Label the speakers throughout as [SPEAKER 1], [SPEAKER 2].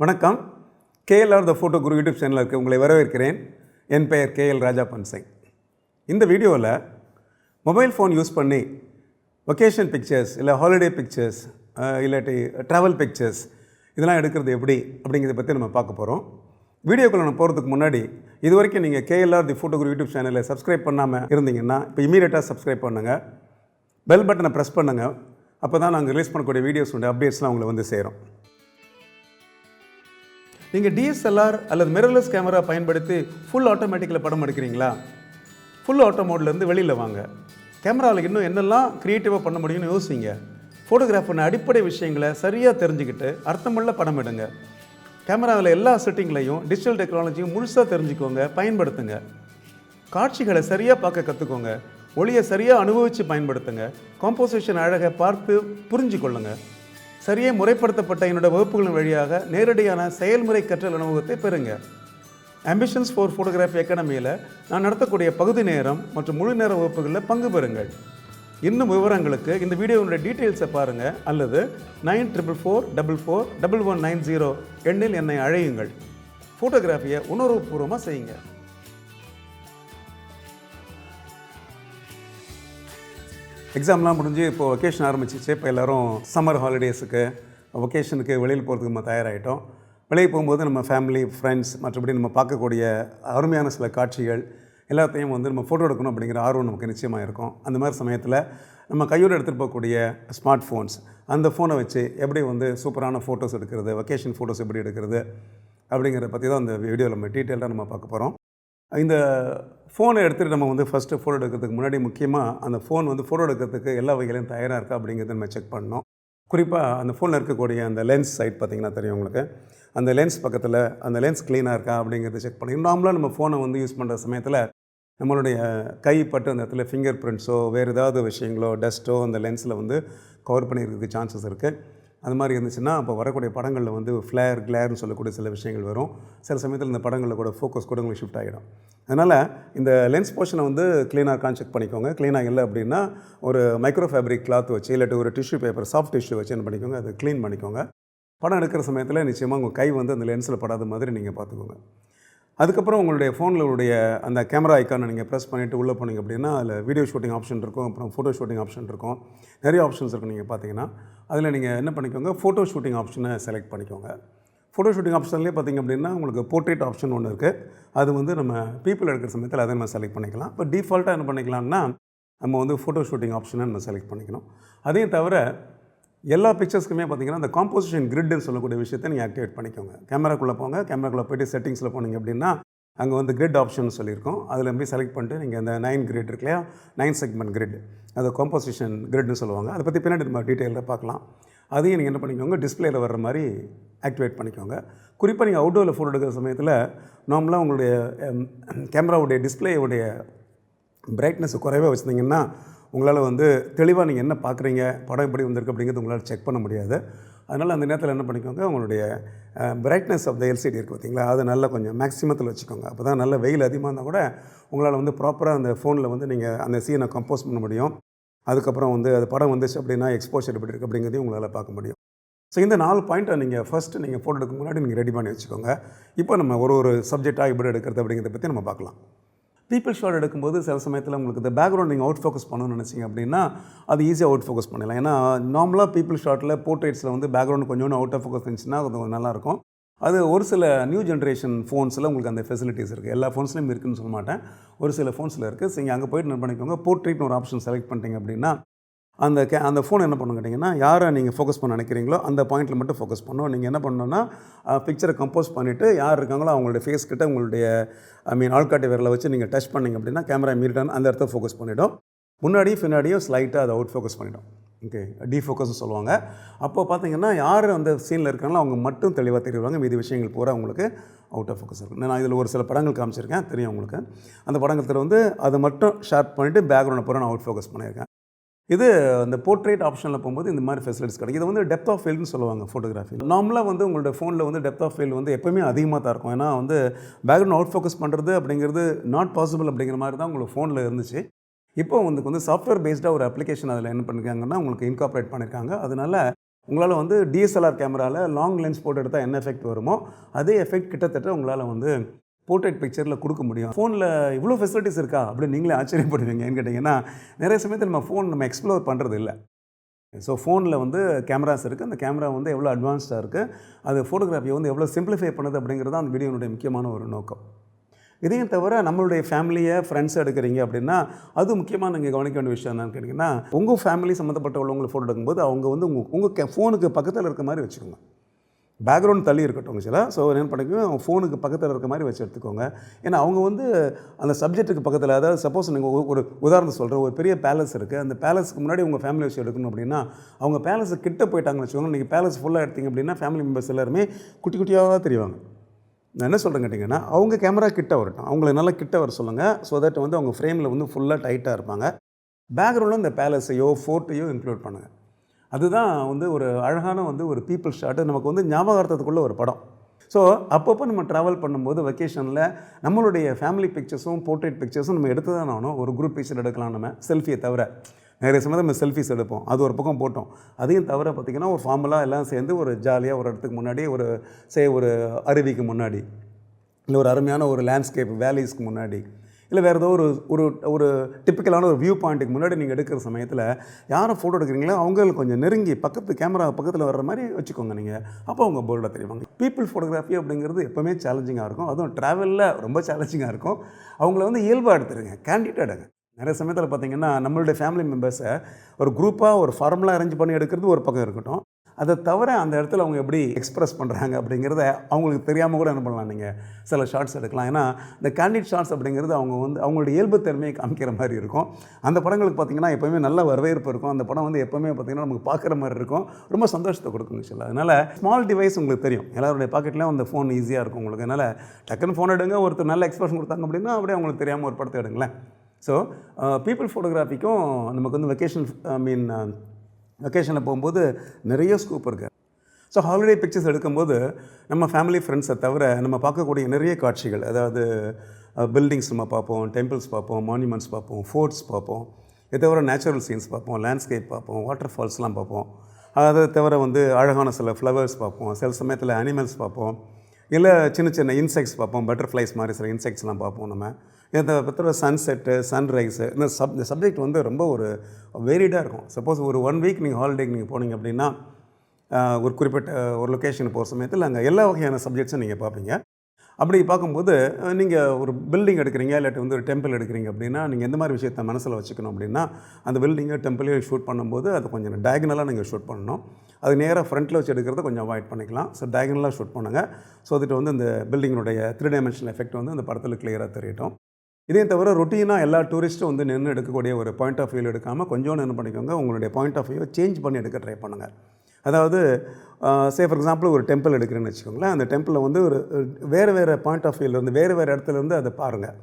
[SPEAKER 1] வணக்கம். KLR the photo guru YouTube சேனலுக்கு உங்களை வரவேற்கிறேன். என் பெயர் கேஎல் ராஜா பன்சிங் இந்த வீடியோவில் மொபைல் ஃபோன் யூஸ் பண்ணி ஒகேஷன் பிக்சர்ஸ் இல்லை ஹாலிடே பிக்சர்ஸ் இல்லாட்டி ட்ராவல் பிக்சர்ஸ் இதெல்லாம் எடுக்கிறது எப்படி அப்படிங்கிறத பற்றி நம்ம பார்க்க போகிறோம் வீடியோக்குள்ளே நான் போகிறதுக்கு முன்னாடி இது வரைக்கும் நீங்கள் KLR the photo Guru YouTube சேனலை சப்ஸ்கிரைப் பண்ணாமல் இருந்தீங்கன்னா இப்போ இமீடியட்டாக சப்ஸ்கிரைப் பண்ணுங்கள் பெல் பட்டனை ப்ரெஸ் பண்ணுங்கள் அப்போ தான் நாங்கள் ரிலீஸ் பண்ணக்கூடிய வீடியோஸ் உண்டு அப்டேட்ஸ்லாம் உங்களை வந்து சேரும். நீங்கள் டிஎஸ்எல்ஆர் அல்லது மிரர்லெஸ் கேமரா பயன்படுத்தி ஃபுல் ஆட்டோமேட்டிக்கில் படம் எடுக்கிறீங்களா? ஃபுல் ஆட்டோ மோட்லேருந்து வெளியில் வாங்க. கேமராவில் இன்னும் என்னெல்லாம் க்ரியேட்டிவாக பண்ண முடியும்னு யோசிங்க. ஃபோட்டோகிராஃபர்னு அடிப்படை விஷயங்களை சரியாக தெரிஞ்சுக்கிட்டு அர்த்தமுள்ள படம் எடுங்க. கேமராவில் எல்லா செட்டிங்லையும் டிஜிட்டல் டெக்னாலஜியும் முழுசாக தெரிஞ்சுக்கோங்க பயன்படுத்துங்க. காட்சிகளை சரியாக பார்க்க கற்றுக்கோங்க ஒளியை சரியாக அனுபவித்து பயன்படுத்துங்க. காம்போசிஷன் அழகை பார்த்து புரிஞ்சு கொள்ளுங்கள் சரியாக முறைப்படுத்தப்பட்ட என்னோட வகுப்புகளின் வழியாக நேரடியான செயல்முறை கற்றல் அனுபவத்தை பெறுங்க. ஆம்பிஷன்ஸ் ஃபார் ஃபோட்டோகிராஃபி அகாடமியில் நான் நடத்தக்கூடிய பகுதி நேரம் மற்றும் முழு நேர வகுப்புகளில் பங்கு பெறுங்கள். இன்னும் விவரங்களுக்கு இந்த வீடியோவுடைய டீட்டெயில்ஸை பாருங்கள் அல்லது nine triple four double four double one nine zero எண்ணில் என்னை அழையுங்கள். ஃபோட்டோகிராஃபியை உணர்வுபூர்வமாக செய்யுங்கள் எக்ஸாம்லாம் முடிஞ்சு இப்போ ஒகேஷன் ஆரம்பிச்சிச்சு. இப்போ எல்லோரும் சம்மர் ஹாலிடேஸுக்கு ஒகேஷனுக்கு வெளியில் போகிறதுக்கு நம்ம தயாராகிட்டோம் வெளியே போகும்போது நம்ம ஃபேமிலி ஃப்ரெண்ட்ஸ் மற்றபடி நம்ம பார்க்கக்கூடிய அருமையான சில காட்சிகள் எல்லாத்தையும் வந்து நம்ம ஃபோட்டோ எடுக்கணும் அப்படிங்கிற ஆர்வம் நமக்கு நிச்சயமாக இருக்கும். அந்த மாதிரி சமயத்தில் நம்ம கையோடு எடுத்துகிட்டு போகக்கூடிய ஸ்மார்ட் ஃபோன்ஸ் அந்த ஃபோனை வச்சு எப்படி வந்து சூப்பரான ஃபோட்டோஸ் எடுக்கிறது ஒகேஷன் ஃபோட்டோஸ் எப்படி எடுக்கிறது அப்படிங்கிறத பற்றி தான் அந்த வீடியோவில் நம்ம டீட்டெயிலாக நம்ம பார்க்க போகிறோம் இந்த ஃபோனை எடுத்துகிட்டு நம்ம வந்து ஃபஸ்ட்டு ஃபோட்டோ எடுக்கிறதுக்கு முன்னாடி முக்கியமாக அந்த ஃபோன் வந்து ஃபோட்டோ எடுக்கிறதுக்கு எல்லா வகையிலையும் தயாராக இருக்கா அப்படிங்கிறத நம்ம செக் பண்ணோம். குறிப்பாக அந்த ஃபோனில் இருக்கக்கூடிய அந்த லென்ஸ் சைட் பார்த்திங்கன்னா தெரியும் உங்களுக்கு. அந்த லென்ஸ் பக்கத்தில் அந்த லென்ஸ் க்ளீனாக இருக்கா அப்படிங்கிறத செக் பண்ணி நார்மலாக நம்ம ஃபோனை வந்து யூஸ் பண்ணுற சமயத்தில் நம்மளுடைய கை பட்டு அந்த இடத்துல ஃபிங்கர் பிரிண்ட்ஸோ வேறு ஏதாவது விஷயங்களோ டஸ்ட்டோ அந்த லென்ஸில் வந்து கவர் பண்ணியிருக்கிறதுக்கு சான்சஸ் இருக்குது அது மாதிரி இருந்துச்சுன்னா அப்போ வரக்கூடிய படங்களில் வந்து ஃப்ளேர் கிளேர்னு சொல்லக்கூடிய சில விஷயங்கள் வரும். சில சமயத்தில் இந்த படங்களில் கூட ஃபோக்கஸ் கூட உங்களுக்கு ஷிஃப்ட் ஆகிடும் அதனால் இந்த லென்ஸ் போர்ஷனை வந்து க்ளீனாக கான்செக்ட் பண்ணிக்கோங்க. க்ளீனாக இல்லை அப்படின்னா ஒரு மைக்ரோ ஃபேப்ரிக் கிளாத் வச்சு இல்லாட்டி ஒரு டிஷ்யூ பேப்பர் சாஃப்ட் டிஷ்யூ வச்சு என்ன பண்ணிக்கோங்க அதை க்ளீன் பண்ணிக்கோங்க. படம் எடுக்கிற சமயத்தில் நிச்சயமாக உங்கள் கை வந்து அந்த லென்ஸில் படாத மாதிரி நீங்கள் பார்த்துக்கோங்க. அதுக்கப்புறம் உங்களுடைய ஃபோனில் உடைய அந்த கேமரா ஐக்கானை நீங்கள் ப்ரெஸ் பண்ணிவிட்டு உள்ளே போனீங்க அப்படின்னா அதில் வீடியோ ஷூட்டிங் ஆப்ஷன் இருக்கும் அப்புறம் ஃபோட்டோ ஷூட்டிங் ஆப்ஷன் இருக்கும். நிறைய ஆப்ஷன்ஸ் இருக்கும் நீங்கள் பார்த்தீங்கன்னா. அதில் நீங்கள் என்ன பண்ணிக்கோங்க ஃபோட்டோ ஷூட்டிங் ஆப்ஷனை செலக்ட் பண்ணிக்கோங்க. ஃபோட்டோ ஷூட்டிங் ஆப்ஷன்லேயே பார்த்திங்க அப்படின்னா உங்களுக்கு போர்ட்ரேட் ஆப்ஷன் ஒன்று இருக்குது அது வந்து நம்ம பீப்புள் எடுக்கிற சமயத்தில் அதை நம்ம செலக்ட் பண்ணிக்கலாம். இப்போ டிஃபால்ட்டாக என்ன பண்ணிக்கலாம்னா நம்ம வந்து ஃபோட்டோ ஷூட்டிங் ஆப்ஷனை நம்ம செலக்ட் பண்ணிக்கணும். அதையும் தவிர எல்லா பிக்சர்ஸ்க்குமே பார்த்தீங்கன்னா அந்த காம்போசிஷன் கிரிட்னு சொல்லக்கூடிய விஷயத்தை நீங்கள் ஆக்டிவேட் பண்ணிக்கோங்க. கேமராக்குள்ளே போங்க கேமராக்குள்ளே போய்ட்டு செட்டிங்ஸில் போனீங்க அப்படின்னா அங்கே வந்து கிரிட் ஆப்ஷன் சொல்லியிருக்கோம். அதில் போய் செலக்ட் பண்ணிட்டு நீங்கள் அந்த நைன் கிரிட் இருக்கு இல்லையா? நைன் செக்மெண்ட் கிரிட் அது காம்போசிஷன் கிரிட்னு சொல்லுவாங்க. அதை பற்றி பின்னாடி நம்ம டீட்டெயிலில் பார்க்கலாம். அதையும் நீங்கள் என்ன பண்ணிக்கோங்க டிஸ்பிளேயில் வர்ற மாதிரி ஆக்டிவேட் பண்ணிக்கோங்க. குறிப்பாக நீங்கள் அவுட்டோரில் ஃபோட்டோ எடுக்கிற சமயத்தில் நார்மலாக உங்களுடைய கேமராவுடைய டிஸ்பிளேவுடைய பிரைட்னஸ் குறைவாக வச்சுருந்தீங்கன்னா உங்களால் வந்து தெளிவாக நீங்கள் என்ன பார்க்குறீங்க படம் எப்படி வந்திருக்கு அப்படிங்கிறது உங்களால் செக் பண்ண முடியாது. அதனால் அந்த நேரத்தில் என்ன பண்ணிக்கோங்க உங்களுடைய பிரைட்னஸ் ஆஃப் த எல்சிடி இருக்குது பார்த்தீங்களா அதை நல்லா கொஞ்சம் மேக்ஸிமத்தில் வச்சுக்கோங்க. அப்போ தான் நல்ல வெயில் அதிகமாக இருந்தால் கூட உங்களால் வந்து ப்ராப்பராக அந்த ஃபோனில் வந்து நீங்கள் அந்த சீனை கம்போஸ் பண்ண முடியும். அதுக்கப்புறம் வந்து அது படம் வந்துச்சு அப்படின்னா எக்ஸ்போஷர் எப்படி இருக்குது அப்படிங்கிறதையும் உங்களால் பார்க்க முடியும். ஸோ இந்த நாலு பாயிண்ட்டை நீங்கள் ஃபஸ்ட்டு நீங்கள் ஃபோட்டோ எடுக்க முன்னாடி நீங்கள் ரெடி பண்ணி வச்சுக்கோங்க. இப்போ நம்ம ஒரு ஒரு சப்ஜெக்டாக எப்படி எடுக்கிறது அப்படிங்கிறத பற்றி நம்ம பார்க்கலாம். பீப்புள் ஷாட் எடுக்கும்போது சில சமயத்தில் உங்களுக்கு இந்த பேக்ரவுண்ட் நீங்கள் அவுட் ஃபோக்கஸ் பண்ணணும்னு நினச்சிங்க அப்படின்னா அது ஈஸியாக அவுட் ஃபோக்கஸ் பண்ணலாம் ஏன்னா நார்மலாக பீப்புள் ஷாட்டில் போர்ட்ரேட்ஸில் வந்து பேக்ரவுண்ட் கொஞ்சோண்டு அவுட் ஆஃப் ஃபோக்கஸ் இருந்துச்சுன்னா அது கொஞ்சம் நல்லாயிருக்கும். அது ஒரு சில நியூ ஜென்ரேஷன் ஃபோன்ஸில் உங்களுக்கு அந்த ஃபெசிலிட்டிஸ் இருக்குது எல்லா ஃபோன்ஸ்லையும் இருக்குதுன்னு சொல்ல மாட்டேன். ஒரு சில ஃபோன்ஸில் இருக்குது ஸோ நீங்கள் அங்கே போய்ட்டு என்ன பண்ணிக்கோங்க. போர்ட்ரேட்னு ஒரு ஆப்ஷன் செலக்ட் பண்ணிட்டீங்க அப்படின்னா அந்த கே அந்த ஃபோன் என்ன பண்ணணும் கேட்டிங்கன்னா யாரை நீங்கள் ஃபோக்கஸ் பண்ண நினைக்கிறீங்களோ அந்த பாயிண்ட்டில் மட்டும் ஃபோக்கஸ் பண்ணணும் நீங்கள் என்ன பண்ணணும்னா பிக்சரை கம்போஸ் பண்ணிவிட்டு யார் இருக்காங்களோ அவங்களுடைய ஃபேஸ் கிட்ட உங்களுடைய ஐ மீன் ஆள்காட்டி விரலை வச்சு நீங்கள் டச் பண்ணிங்க அப்படின்னா கேமரா மீறிட்டான் அந்த இடத்த ஃபோக்கஸ் பண்ணிவிடும் முன்னாடியும் பின்னாடியும் ஸ்லைட்டாக அதை அவுட் ஃபோக்கஸ் பண்ணிவிடும் ஓகே? டீஃபோக்கஸ்னு சொல்லுவாங்க. அப்போ பார்த்தீங்கன்னா யார் அந்த சீனில் இருக்காங்களோ அவங்க மட்டும் தெளிவாக தெரிவிவாங்க மீதி விஷயங்கள் பூரா உங்களுக்கு அவுட் ஆஃப் ஃபோக்கஸ் இருக்கும். நான் இதில் ஒரு சில படங்கள் காமிச்சிருக்கேன். தெரியும் உங்களுக்கு. அந்த படங்கத்தில் வந்து அதை மட்டும் ஷார்ப் பண்ணிவிட்டு பேக்ரவுண்டை பூரா நான் அவுட் ஃபோக்கஸ் பண்ணியிருக்கேன். இது அந்த போர்ட்ரேட் ஆப்ஷனில் போகும்போது இந்த மாதிரி ஃபெசிலிட்டிஸ் கிடைக்கும். இது வந்து டெப்த் ஆஃப் ஃபீல்டுன்னு சொல்லுவாங்க ஃபோட்டோகிராஃபி நார்மலாக வந்து உங்களோட ஃபோனில் வந்து டெப்த் ஆஃப் ஃபீல்டு வந்து எப்போயுமே அதிகமாக தான் இருக்கும். ஏன்னா வந்து பேக்ரவுண்ட் அவுட் ஃபோக்கஸ் பண்ணுறது அப்படிங்கிறது நாட் பாசிபிள் அப்படிங்கிற மாதிரி தான் உங்களுக்கு ஃபோனில் இருந்துச்சு. இப்போ வந்து வந்து சாஃப்ட்வேர் பேஸ்டாக ஒரு அப்ளிகேஷன் அதில் என்ன பண்ணிருக்காங்கன்னா உங்களுக்கு இன்கார்பரேட் பண்ணியிருக்காங்க அதனால் உங்களால் வந்து டிஎஸ்எல்ஆர் கேமராவில் லாங் லென்ஸ் போட்டு எடுத்தால் என்ன எஃபெக்ட் வருமோ அதே எஃபெக்ட் கிட்டத்தட்ட உங்களால் வந்து போர்ட்ரேட் பிக்சரில் கொடுக்க முடியும். ஃபோனில் இவ்வளோ ஃபெசிலிட்டிஸ் இருக்கா? அப்படின்னு நீங்களே ஆச்சரியப்படுவீங்க. ஏன்னு கேட்டிங்கன்னா நிறைய சமயத்தில் நம்ம ஃபோன் நம்ம எக்ஸ்ப்ளோர் பண்ணுறது இல்லை ஸோ ஃபோனில் வந்து கேமராஸ் இருக்குது அந்த கேமரா வந்து எவ்வளோ அட்வான்ஸ்டாக இருக்குது அது ஃபோட்டோகிராஃபியை வந்து எவ்வளோ சிம்பிளிஃபை பண்ணுது அப்படிங்கிறது அந்த வீடியோனுடைய முக்கியமான ஒரு நோக்கம். இதையும் தவிர நம்மளுடைய ஃபேமிலியை ஃப்ரெண்ட்ஸ் எடுக்கிறீங்க அப்படின்னா அது முக்கியமாக நீங்கள் கவனிக்க வேண்டிய விஷயம் என்னன்னு கேட்டிங்கன்னா உங்கள் ஃபேமிலி சம்மந்தப்பட்ட உள்ளவங்களை ஃபோட்டோ எடுக்கும்போது அவங்க வந்து உங்கள் உங்கள் ஃபோனுக்கு பக்கத்தில் இருக்க மாதிரி வச்சுக்கோங்க. பேக்ரவுண்ட் தள்ளி இருக்கட்டும் சில. ஸோ என்ன பண்ணிக்கோங்க அவங்க ஃபோனுக்கு பக்கத்தில் இருக்க மாதிரி வச்சு எடுத்துக்கோங்க. ஏன்னா அவங்க வந்து அந்த சப்ஜெக்ட்டுக்கு பக்கத்தில் அதாவது சப்போஸ் நீங்கள் ஒரு உதாரணம் சொல்கிறேன் ஒரு பெரிய பேலஸ் இருக்குது அந்த பேலஸ்க்கு முன்னாடி உங்கள் ஃபேமிலி வச்சு எடுக்கணும் அப்படின்னா அவங்க பேலஸ் கிட்ட போயிட்டாங்கன்னு வச்சுக்கோங்க நீங்கள் பேலஸ் ஃபுல்லாக எடுத்தீங்க அப்படின்னா ஃபேமிலி மெம்பர்ஸ் எல்லாருமே குட்டி குட்டியாக தெரிவாங்க. நான் என்ன சொல்கிறேன் கேட்டிங்கன்னா அவங்க கேமரா கிட்ட வரட்டும். அவங்கள நல்லா கிட்ட வர சொல்லுங்கள் ஸோ தட் வந்து அவங்க ஃப்ரேமில் வந்து ஃபுல்லாக டைட்டாக இருப்பாங்க. பேக்ரவுண்டில் இந்த பேலஸையோ ஃபோர்ட்டையோ இன்க்ளூட் பண்ணுங்கள் அதுதான் வந்து ஒரு அழகான வந்து ஒரு பீப்புள் ஷாட்டு நமக்கு வந்து ஞாபகார்த்தத்துக்குள்ள ஒரு படம். ஸோ அப்பப்போ நம்ம ட்ராவல் பண்ணும்போது வெக்கேஷனில் நம்மளுடைய ஃபேமிலி பிக்சர்ஸும் போர்ட்ரேட் பிக்சர்ஸும் நம்ம எடுத்து தான் ஆகணும். ஒரு குரூப் பிக்சர் எடுக்கலாம் நம்ம செல்ஃபியை தவிர. நிறைய சமயம் நம்ம செல்ஃபிஸ் எடுப்போம். அது ஒரு பக்கம் போட்டோம். அதையும் தவிர பார்த்திங்கன்னா ஒரு ஃபார்முலாக எல்லாம் சேர்ந்து ஒரு ஜாலியாக ஒரு இடத்துக்கு முன்னாடி ஒரு சே ஒரு அருவிக்கு முன்னாடி இல்லை ஒரு அருமையான ஒரு லேண்ட்ஸ்கேப் வேலிஸ்க்கு முன்னாடி இல்லை வேறு ஏதோ ஒரு ஒரு ஒரு டிப்பிக்கலான ஒரு வியூ பாயிண்ட்டுக்கு முன்னாடி நீங்கள் எடுக்கிற சமயத்தில் யாரை ஃபோட்டோ எடுக்கிறீங்களோ? அவங்களுக்கு கொஞ்சம் நெருங்கி பக்கத்து கேமரா பக்கத்தில் வர்ற மாதிரி வச்சுக்கோங்க நீங்கள் அப்போ அவங்க போர்டாக தெரியுவாங்க பீப்புள் ஃபோட்டோகிராஃபி அப்படிங்கிறது எப்போவுமே சேலஞ்சிங்காக இருக்கும். அதுவும் ட்ராவலில் ரொம்ப சேலஞ்சிங்காக இருக்கும். அவங்கள வந்து இயல்பாக எடுத்துருங்க. கேண்டிடேட் எடுங்க. நிறைய சமயத்தில் பார்த்தீங்கன்னா நம்மளுடைய ஃபேமிலி மெம்பர்ஸை ஒரு குரூப்பாக ஒரு ஃபார்முலா அரேஞ்ச் பண்ணி எடுக்கிறது ஒரு பக்கம் இருக்கட்டும். அதை தவிர அந்த இடத்துல அவங்க எப்படி எக்ஸ்ப்ரெஸ் பண்ணுறாங்க அப்படிங்கிறத அவங்களுக்கு தெரியாமல் கூட என்ன பண்ணலாம் நீங்கள் சில ஷார்ட்ஸ் எடுக்கலாம். ஏன்னா இந்த கேண்டிட் ஷார்ட்ஸ் அப்படிங்கிறது அவங்க வந்து அவங்களுடைய இயல்பு திறமையை காமிக்கிற மாதிரி இருக்கும். அந்த படங்களுக்கு பார்த்திங்கன்னா எப்போவுமே நல்ல வரவேற்பு இருக்கும். அந்த படம் வந்து எப்போவுமே பார்த்திங்கன்னா நமக்கு பார்க்குற மாதிரி இருக்கும். ரொம்ப சந்தோஷத்தை கொடுக்கும் சில அதனால் ஸ்மால் டிவைஸ் உங்களுக்கு தெரியும். எல்லாருடைய பாக்கெட்லேயும் அந்த ஃபோன் ஈஸியாக இருக்கும் உங்களுக்கு. அதனால் டக்குன்னு ஃபோன் எடுங்க. ஒருத்தர் நல்ல எக்ஸ்பிரஷன் கொடுத்தாங்க அப்படின்னா அப்படியே அவங்களுக்கு தெரியாமல் ஒரு படத்தை எடுங்களேன். ஸோ பீப்புள் ஃபோட்டோகிராஃபிக்கும் நமக்கு வந்து வெக்கேஷன் ஐ மீன் வெக்கேஷனில் போகும்போது நிறைய ஸ்கூப் இருக்குது ஸோ ஹாலிடே பிக்சர்ஸ் எடுக்கும்போது நம்ம ஃபேமிலி ஃப்ரெண்ட்ஸை தவிர நம்ம பார்க்கக்கூடிய நிறைய காட்சிகள் அதாவது பில்டிங்ஸ் நம்ம பார்ப்போம் டெம்பிள்ஸ் பார்ப்போம் மான்யூமெண்ட்ஸ் பார்ப்போம் ஃபோர்ட்ஸ் பார்ப்போம். இதை தவிர நேச்சுரல் சீன்ஸ் பார்ப்போம் லேண்ட்ஸ்கேப் பார்ப்போம் வாட்டர் ஃபால்ஸ்லாம் பார்ப்போம். அதை தவிர வந்து அழகான சில ஃப்ளவர்ஸ் பார்ப்போம் சில சமயத்தில் அனிமல்ஸ் பார்ப்போம். இல்லை சின்ன சின்ன இன்செக்ட்ஸ் பார்ப்போம் பட்டர்ஃப்ளைஸ் மாதிரி சில இன்செக்ட்ஸ்லாம் பார்ப்போம் நம்ம. இந்த பத்திர சன்செட்டு சன்ரைஸு இந்த சப் இந்த சப்ஜெக்ட் வந்து ரொம்ப ஒரு வேரிடாக இருக்கும். சப்போஸ் ஒரு ஒன் வீக் நீங்கள் ஹாலிடேக்கு நீங்கள் போனீங்க அப்படின்னா ஒரு குறிப்பிட்ட ஒரு லொக்கேஷன் போகிற சமயத்தில் அங்கே எல்லா வகையான சப்ஜெக்ட்ஸும் நீங்கள் பார்ப்பீங்க. அப்படி பார்க்கும்போது நீங்கள் ஒரு பில்டிங் எடுக்கிறீங்க இல்லாட்டி வந்து ஒரு டெம்பிள் எடுக்கிறீங்க அப்படின்னா நீங்கள் எந்த மாதிரி விஷயத்தை மனசில் வச்சுக்கணும் அப்படின்னா அந்த பில்டிங்கை டெம்பிளையும் ஷூட் பண்ணும்போது அது கொஞ்சம் டயகனலாக நீங்கள் ஷூட் பண்ணணும். அது நேராக ஃப்ரண்ட்டில் வச்சு எடுக்கிறத கொஞ்சம் அவாய்ட் பண்ணிக்கலாம். ஸோ டயகனலாக ஷூட் பண்ணுங்கள் ஸோ அதுட்டு வந்து இந்த பில்டிங்கினுடைய த்ரீ டைமென்ஷனல் எஃபெக்ட் வந்து அந்த படத்தில் கிளியராக தெரியட்டும் இதையும் தவிர ரொட்டீனாக எல்லா டூரிஸ்ட்டும் வந்து நின்று எடுக்கக்கூடிய ஒரு பாயிண்ட் ஆஃப் வியூ எடுக்காமல் கொஞ்சோன்னு என்ன பண்ணிக்கோங்க உங்களுடைய பாயிண்ட் ஆஃப் வியூவை சேஞ்ச் பண்ணி எடுக்க ட்ரை பண்ணுங்கள் அதாவது சே ஃபார் எக்ஸாம்பிள் ஒரு டெம்பிள் எடுக்கிறேன்னு வச்சுக்கோங்களேன் அந்த டெம்பிளில் வந்து ஒரு வேறு வேறு பாயிண்ட் ஆஃப் வியூலேருந்து வேறு வேறு இடத்துலேருந்து அதை பாருங்கள்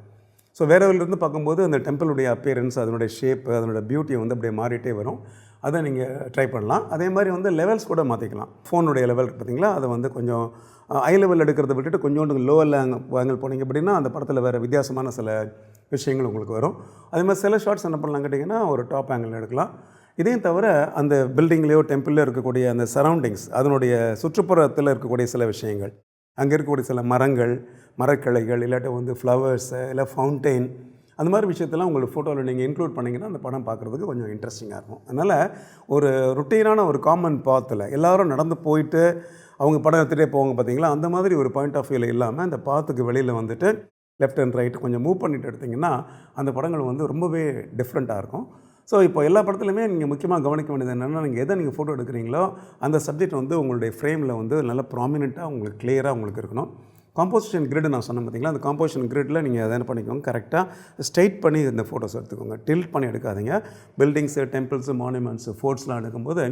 [SPEAKER 1] ஸோ வேறு இருந்து பார்க்கும்போது அந்த டெம்பிளுடைய அப்பியரன்ஸ் அதனுடைய ஷேப் அதனுடைய பியூட்டி வந்து அப்படியே மாறிட்டே வரும். அதை நீங்கள் ட்ரை பண்ணலாம். அதே மாதிரி வந்து லெவல்ஸ் கூட மாற்றிக்கலாம் ஃபோனுடைய லெவல் பார்த்தீங்களா அதை வந்து கொஞ்சம் ஐ லெவல் எடுக்கிறத விட்டுட்டு கொஞ்சோண்டு லோவலில் ஆங்கிள் போனீங்க அப்படின்னா அந்த படத்தில் வேறு வித்தியாசமான சில விஷயங்கள் உங்களுக்கு வரும். அதே மாதிரி சில ஷார்ட்ஸ் என்ன பண்ணலாம் கேட்டிங்கன்னா ஒரு டாப் ஆங்கிள் எடுக்கலாம். இதையும் தவிர அந்த பில்டிங்லேயோ டெம்பிளில் இருக்கக்கூடிய அந்த சரௌண்டிங்ஸ் அதனுடைய சுற்றுப்புறத்தில் இருக்கக்கூடிய சில விஷயங்கள் அங்கே இருக்கக்கூடிய சில மரங்கள் மரக்கிளைகள் இல்லாட்டி வந்து ஃப்ளவர்ஸு இல்லை ஃபவுண்டெயின் அந்த மாதிரி விஷயத்தெல்லாம் உங்களுக்கு ஃபோட்டோவில் நீங்கள் இன்க்ளூட் பண்ணிங்கன்னா அந்த படம் பார்க்குறதுக்கு கொஞ்சம் இன்ட்ரெஸ்டிங்காக இருக்கும். அதனால் ஒரு ருட்டீனான ஒரு காமன் பாத்தில் எல்லோரும் நடந்து போயிட்டு அவங்க படம் எடுத்துகிட்டே போவாங்க பார்த்தீங்களா? அந்த மாதிரி ஒரு பாயிண்ட் ஆஃப் வியூவில் இல்லாமல் அந்த பாத்துக்கு வெளியில் வந்துட்டு லெஃப்ட் அண்ட் ரைட் கொஞ்சம் மூவ் பண்ணிட்டு எடுத்திங்கன்னா அந்த படங்கள் வந்து ரொம்பவே டிஃப்ரெண்ட்டாக இருக்கும். ஸோ இப்போ எல்லா படத்துலையுமே நீங்கள் முக்கியமாக கவனிக்க வேண்டியது என்னென்னா நீங்கள் எதை நீங்கள் ஃபோட்டோ எடுக்கிறீங்களோ அந்த சப்ஜெக்ட் வந்து உங்களுடைய ஃப்ரேமில் வந்து நல்லா ப்ராமினெண்ட்டாக உங்களுக்கு கிளியராக உங்களுக்கு இருக்கணும். காம்போசிஷன் கிரிட் நான் சொன்னேன் பார்த்தீங்களா? அந்த காம்போசிஷன் கிரிட்டில் நீங்கள் அதை என்ன பண்ணிக்கோங்க கரெக்டாக ஸ்ட்ரைட் பண்ணி இந்த ஃபோட்டோஸ் எடுத்துக்கோங்க. டில்ட் பண்ணி எடுக்காதீங்க. பில்டிங்ஸு டெம்பிள்ஸு மானுமெண்ட்ஸு ஃபோர்ட்ஸ்லாம் எடுக்கும்போது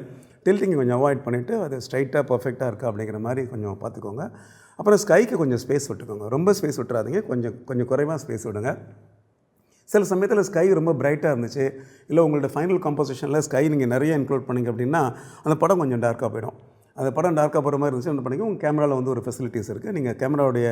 [SPEAKER 1] டில்ட்டிங்கை கொஞ்சம் அவாய்ட் பண்ணிவிட்டு அது ஸ்ட்ரைட்டாக பர்ஃபெக்டாக இருக்கா அப்படிங்கிற மாதிரி கொஞ்சம் பார்த்துக்கோங்க. அப்புறம் ஸ்கைக்கு கொஞ்சம் ஸ்பேஸ் விட்டுக்கோங்க. ரொம்ப ஸ்பேஸ் விட்டுறாதீங்க. கொஞ்சம் கொஞ்சம் குறைவாக ஸ்பேஸ் விடுங்க. சில சமயத்தில் ஸ்கை ரொம்ப பிரைட்டாக இருந்துச்சு. இல்லை உங்களோட ஃபைனல் காம்போசிஷனில் ஸ்கை நீங்கள் நிறைய இன்க்ளூட் பண்ணிங்க அப்படின்னா அந்த படம் கொஞ்சம் டார்க்காக போயிடும். அந்த படம் டார்க்காக போகிற மாதிரி இருந்துச்சு. என்ன பண்ணிங்க உங்கள் கேமராவில் வந்து ஒரு ஃபெசிலிட்டிஸ் இருக்குது நீங்கள் கேமராவுடைய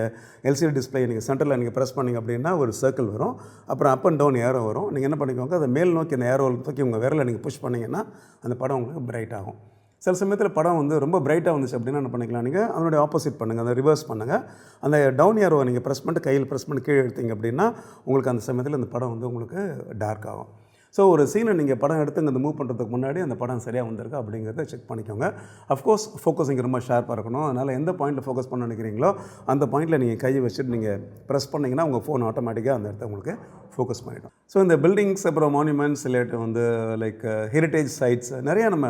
[SPEAKER 1] எல்சிடி டிஸ்பிளே நீங்கள் சென்டரில் நீங்கள் ப்ரெஸ் பண்ணிங்க அப்படின்னா ஒரு சர்க்கிள் வரும். அப்புறம் அப் அண்ட் டவுன் ஏரோ வரும். நீங்கள் என்ன பண்ணிக்கோங்க அதை மேல் நோக்கி அந்த ஏரோ தூக்கி உங்கள் விரலை நீங்கள் புஷ் பண்ணிங்கன்னா அந்த படம் உங்களுக்கு பிரைட் ஆகும். சில சமயத்தில் படம் வந்து ரொம்ப பிரைட்டாக வந்துச்சு அப்படின்னா என்ன பண்ணிக்கலாம் நீங்கள் அதனுடைய ஆப்போசிட் பண்ணுங்கள் அதை ரிவர்ஸ் பண்ணுங்கள் அந்த டவுன் ஏரோவை நீங்கள் ப்ரெஸ் பண்ணிட்டு கையில் ப்ரெஸ் பண்ணி கீழே எடுத்தீங்க அப்படின்னா உங்களுக்கு அந்த சமயத்தில் அந்த படம் வந்து உங்களுக்கு டார்க் ஆகும். ஸோ ஒரு சீனை நீங்கள் படம் எடுத்து இங்கே மூவ் பண்ணுறதுக்கு முன்னாடி அந்த படம் சரியாக வந்திருக்கு அப்படிங்கிறத செக் பண்ணிக்கோங்க. அஃப்கோர்ஸ் ஃபோக்கஸிங் ரொம்ப ஷார்ப்பாக இருக்கணும். அதனால் எந்த பாயிண்ட்டில் ஃபோக்கஸ் பண்ண நினைக்கிறீங்களோ அந்த பாயிண்ட்டில் நீங்கள் கையை வச்சுட்டு நீங்கள் ப்ரெஸ் பண்ணிங்கன்னா உங்கள் ஃபோன் ஆட்டோமேட்டிக்காக அந்த இடத்த உங்களுக்கு ஃபோக்கஸ் பண்ணிடும். ஸோ இந்த பில்டிங்ஸ் அப்புறம் மானுமெண்ட்ஸ் இல்லாட்டி வந்து லைக் ஹெரிட்டேஜ் சைட்ஸ் நிறையா நம்ம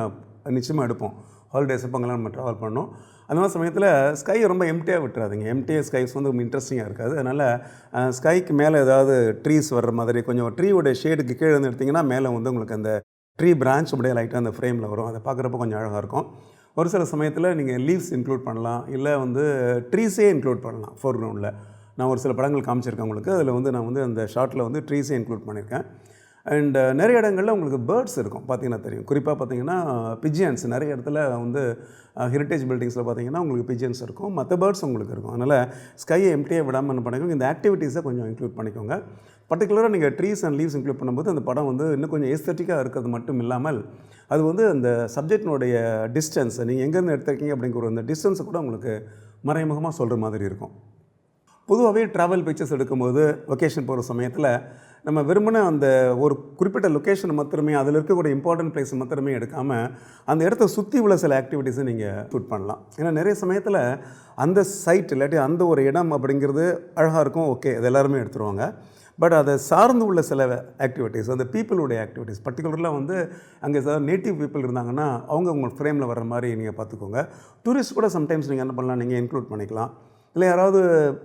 [SPEAKER 1] நிச்சயமாக எடுப்போம். ஹாலிடேஸ் அப்போங்கெல்லாம் நம்ம ட்ராவல் பண்ணோம் அந்த மாதிரி சமயத்தில் ஸ்கை ரொம்ப எம்டியாக விட்டுறாதுங்க. எம்டியாக ஸ்கைஸ் வந்து ரொம்ப இன்ட்ரெஸ்டிங்காக இருக்காது. அதனால் ஸ்கைக்கு மேலே ஏதாவது ட்ரீஸ் வர்ற மாதிரி கொஞ்சம் ட்ரீயோட ஷேடுக்கு கீழே வந்து எடுத்திங்கன்னா மேலே வந்து உங்களுக்கு அந்த ட்ரீ பிரான்ச் அப்படியே லைட்டாக அந்த ஃப்ரேமில் வரும். அதை பார்க்குறப்ப கொஞ்சம் அழகாக இருக்கும். ஒரு சில சமயத்தில் நீங்கள் லீவ்ஸ் இன்க்ளூட் பண்ணலாம். இல்லை வந்து ட்ரீஸே இன்க்ளூட் பண்ணலாம் ஃபோர் கிரவுண்டில் நான் ஒரு சில படங்கள் காமிச்சிருக்கேன் உங்களுக்கு. அதில் வந்து நான் வந்து அந்த ஷார்ட்டில் வந்து ட்ரீஸே இன்க்ளூட் பண்ணியிருக்கேன் அண்ட் uh, நிறைய இடங்களில் உங்களுக்கு பேர்ட்ஸ் இருக்கும் பார்த்தீங்கன்னா தெரியும். குறிப்பாக பார்த்தீங்கன்னா பிஜியன்ஸ் நிறைய இடத்துல வந்து uh, ஹெரிட்டேஜ் பில்டிங்ஸில் பார்த்தீங்கன்னா உங்களுக்கு பிஜியன்ஸ் இருக்கும். மற்ற பேர்ட்ஸ் உங்களுக்கு இருக்கும். அதனால் ஸ்கையை எம்டியை விடாமல் என்ன பண்ணிக்கோங்க. இந்த ஆக்டிவிட்டீஸை கொஞ்சம் இன்க்ளூட் பண்ணிக்கோங்க. பர்டிகுலராக நீங்கள் ட்ரீஸ் அண்ட் லீவ்ஸ் இன்க்ளூட் பண்ணும்போது அந்த படம் வந்து இன்னும் கொஞ்சம் எஸ்தட்டிக்காக இருக்கிறது மட்டும் இல்லாமல் அது வந்து அந்த சப்ஜெக்டினுடைய டிஸ்டன்ஸ் நீங்கள் எங்கேருந்து எடுத்திருக்கீங்க அப்படிங்கிற அந்த டிஸ்டன்ஸை கூட உங்களுக்கு மறைமுகமாக சொல்கிற மாதிரி இருக்கும். பொதுவாகவே ட்ராவல் பிக்சர்ஸ் எடுக்கும்போது ஒகேஷன் போகிற சமயத்தில் நம்ம வெறுமனே அந்த ஒரு குறிப்பிட்ட லொக்கேஷன் மாத்திரமே அதில் இருக்கக்கூடிய இம்பார்ட்டன்ட் பிளேஸ் மாத்திரமே எடுக்காமல் அந்த இடத்த சுற்றி உள்ள சில ஆக்டிவிட்டீஸை நீங்கள் ஷூட் பண்ணலாம். ஏன்னா நிறைய சமயத்தில் அந்த சைட் இல்லாட்டி அந்த ஒரு இடம் அப்படிங்கிறது அழகாக இருக்கும் ஓகே அது எல்லாருமே எடுத்துருவாங்க. பட் அதை சார்ந்து உள்ள சில ஆக்டிவிட்டீஸ் அந்த பீப்புளுடைய ஆக்டிவிட்டீஸ் பர்டிகுலர்லாம் வந்து அங்கே ஏதாவது நேட்டிவ் பீப்புள் இருந்தாங்கன்னா அவங்க உங்கள் ஃப்ரேமில் வர்ற மாதிரி நீங்கள் பார்த்துக்கோங்க. டூரிஸ்ட் கூட சம்டைம்ஸ் நீங்கள் என்ன பண்ணலாம் நீங்கள் இன்க்ளூட் பண்ணிக்கலாம். இல்லை யாராவது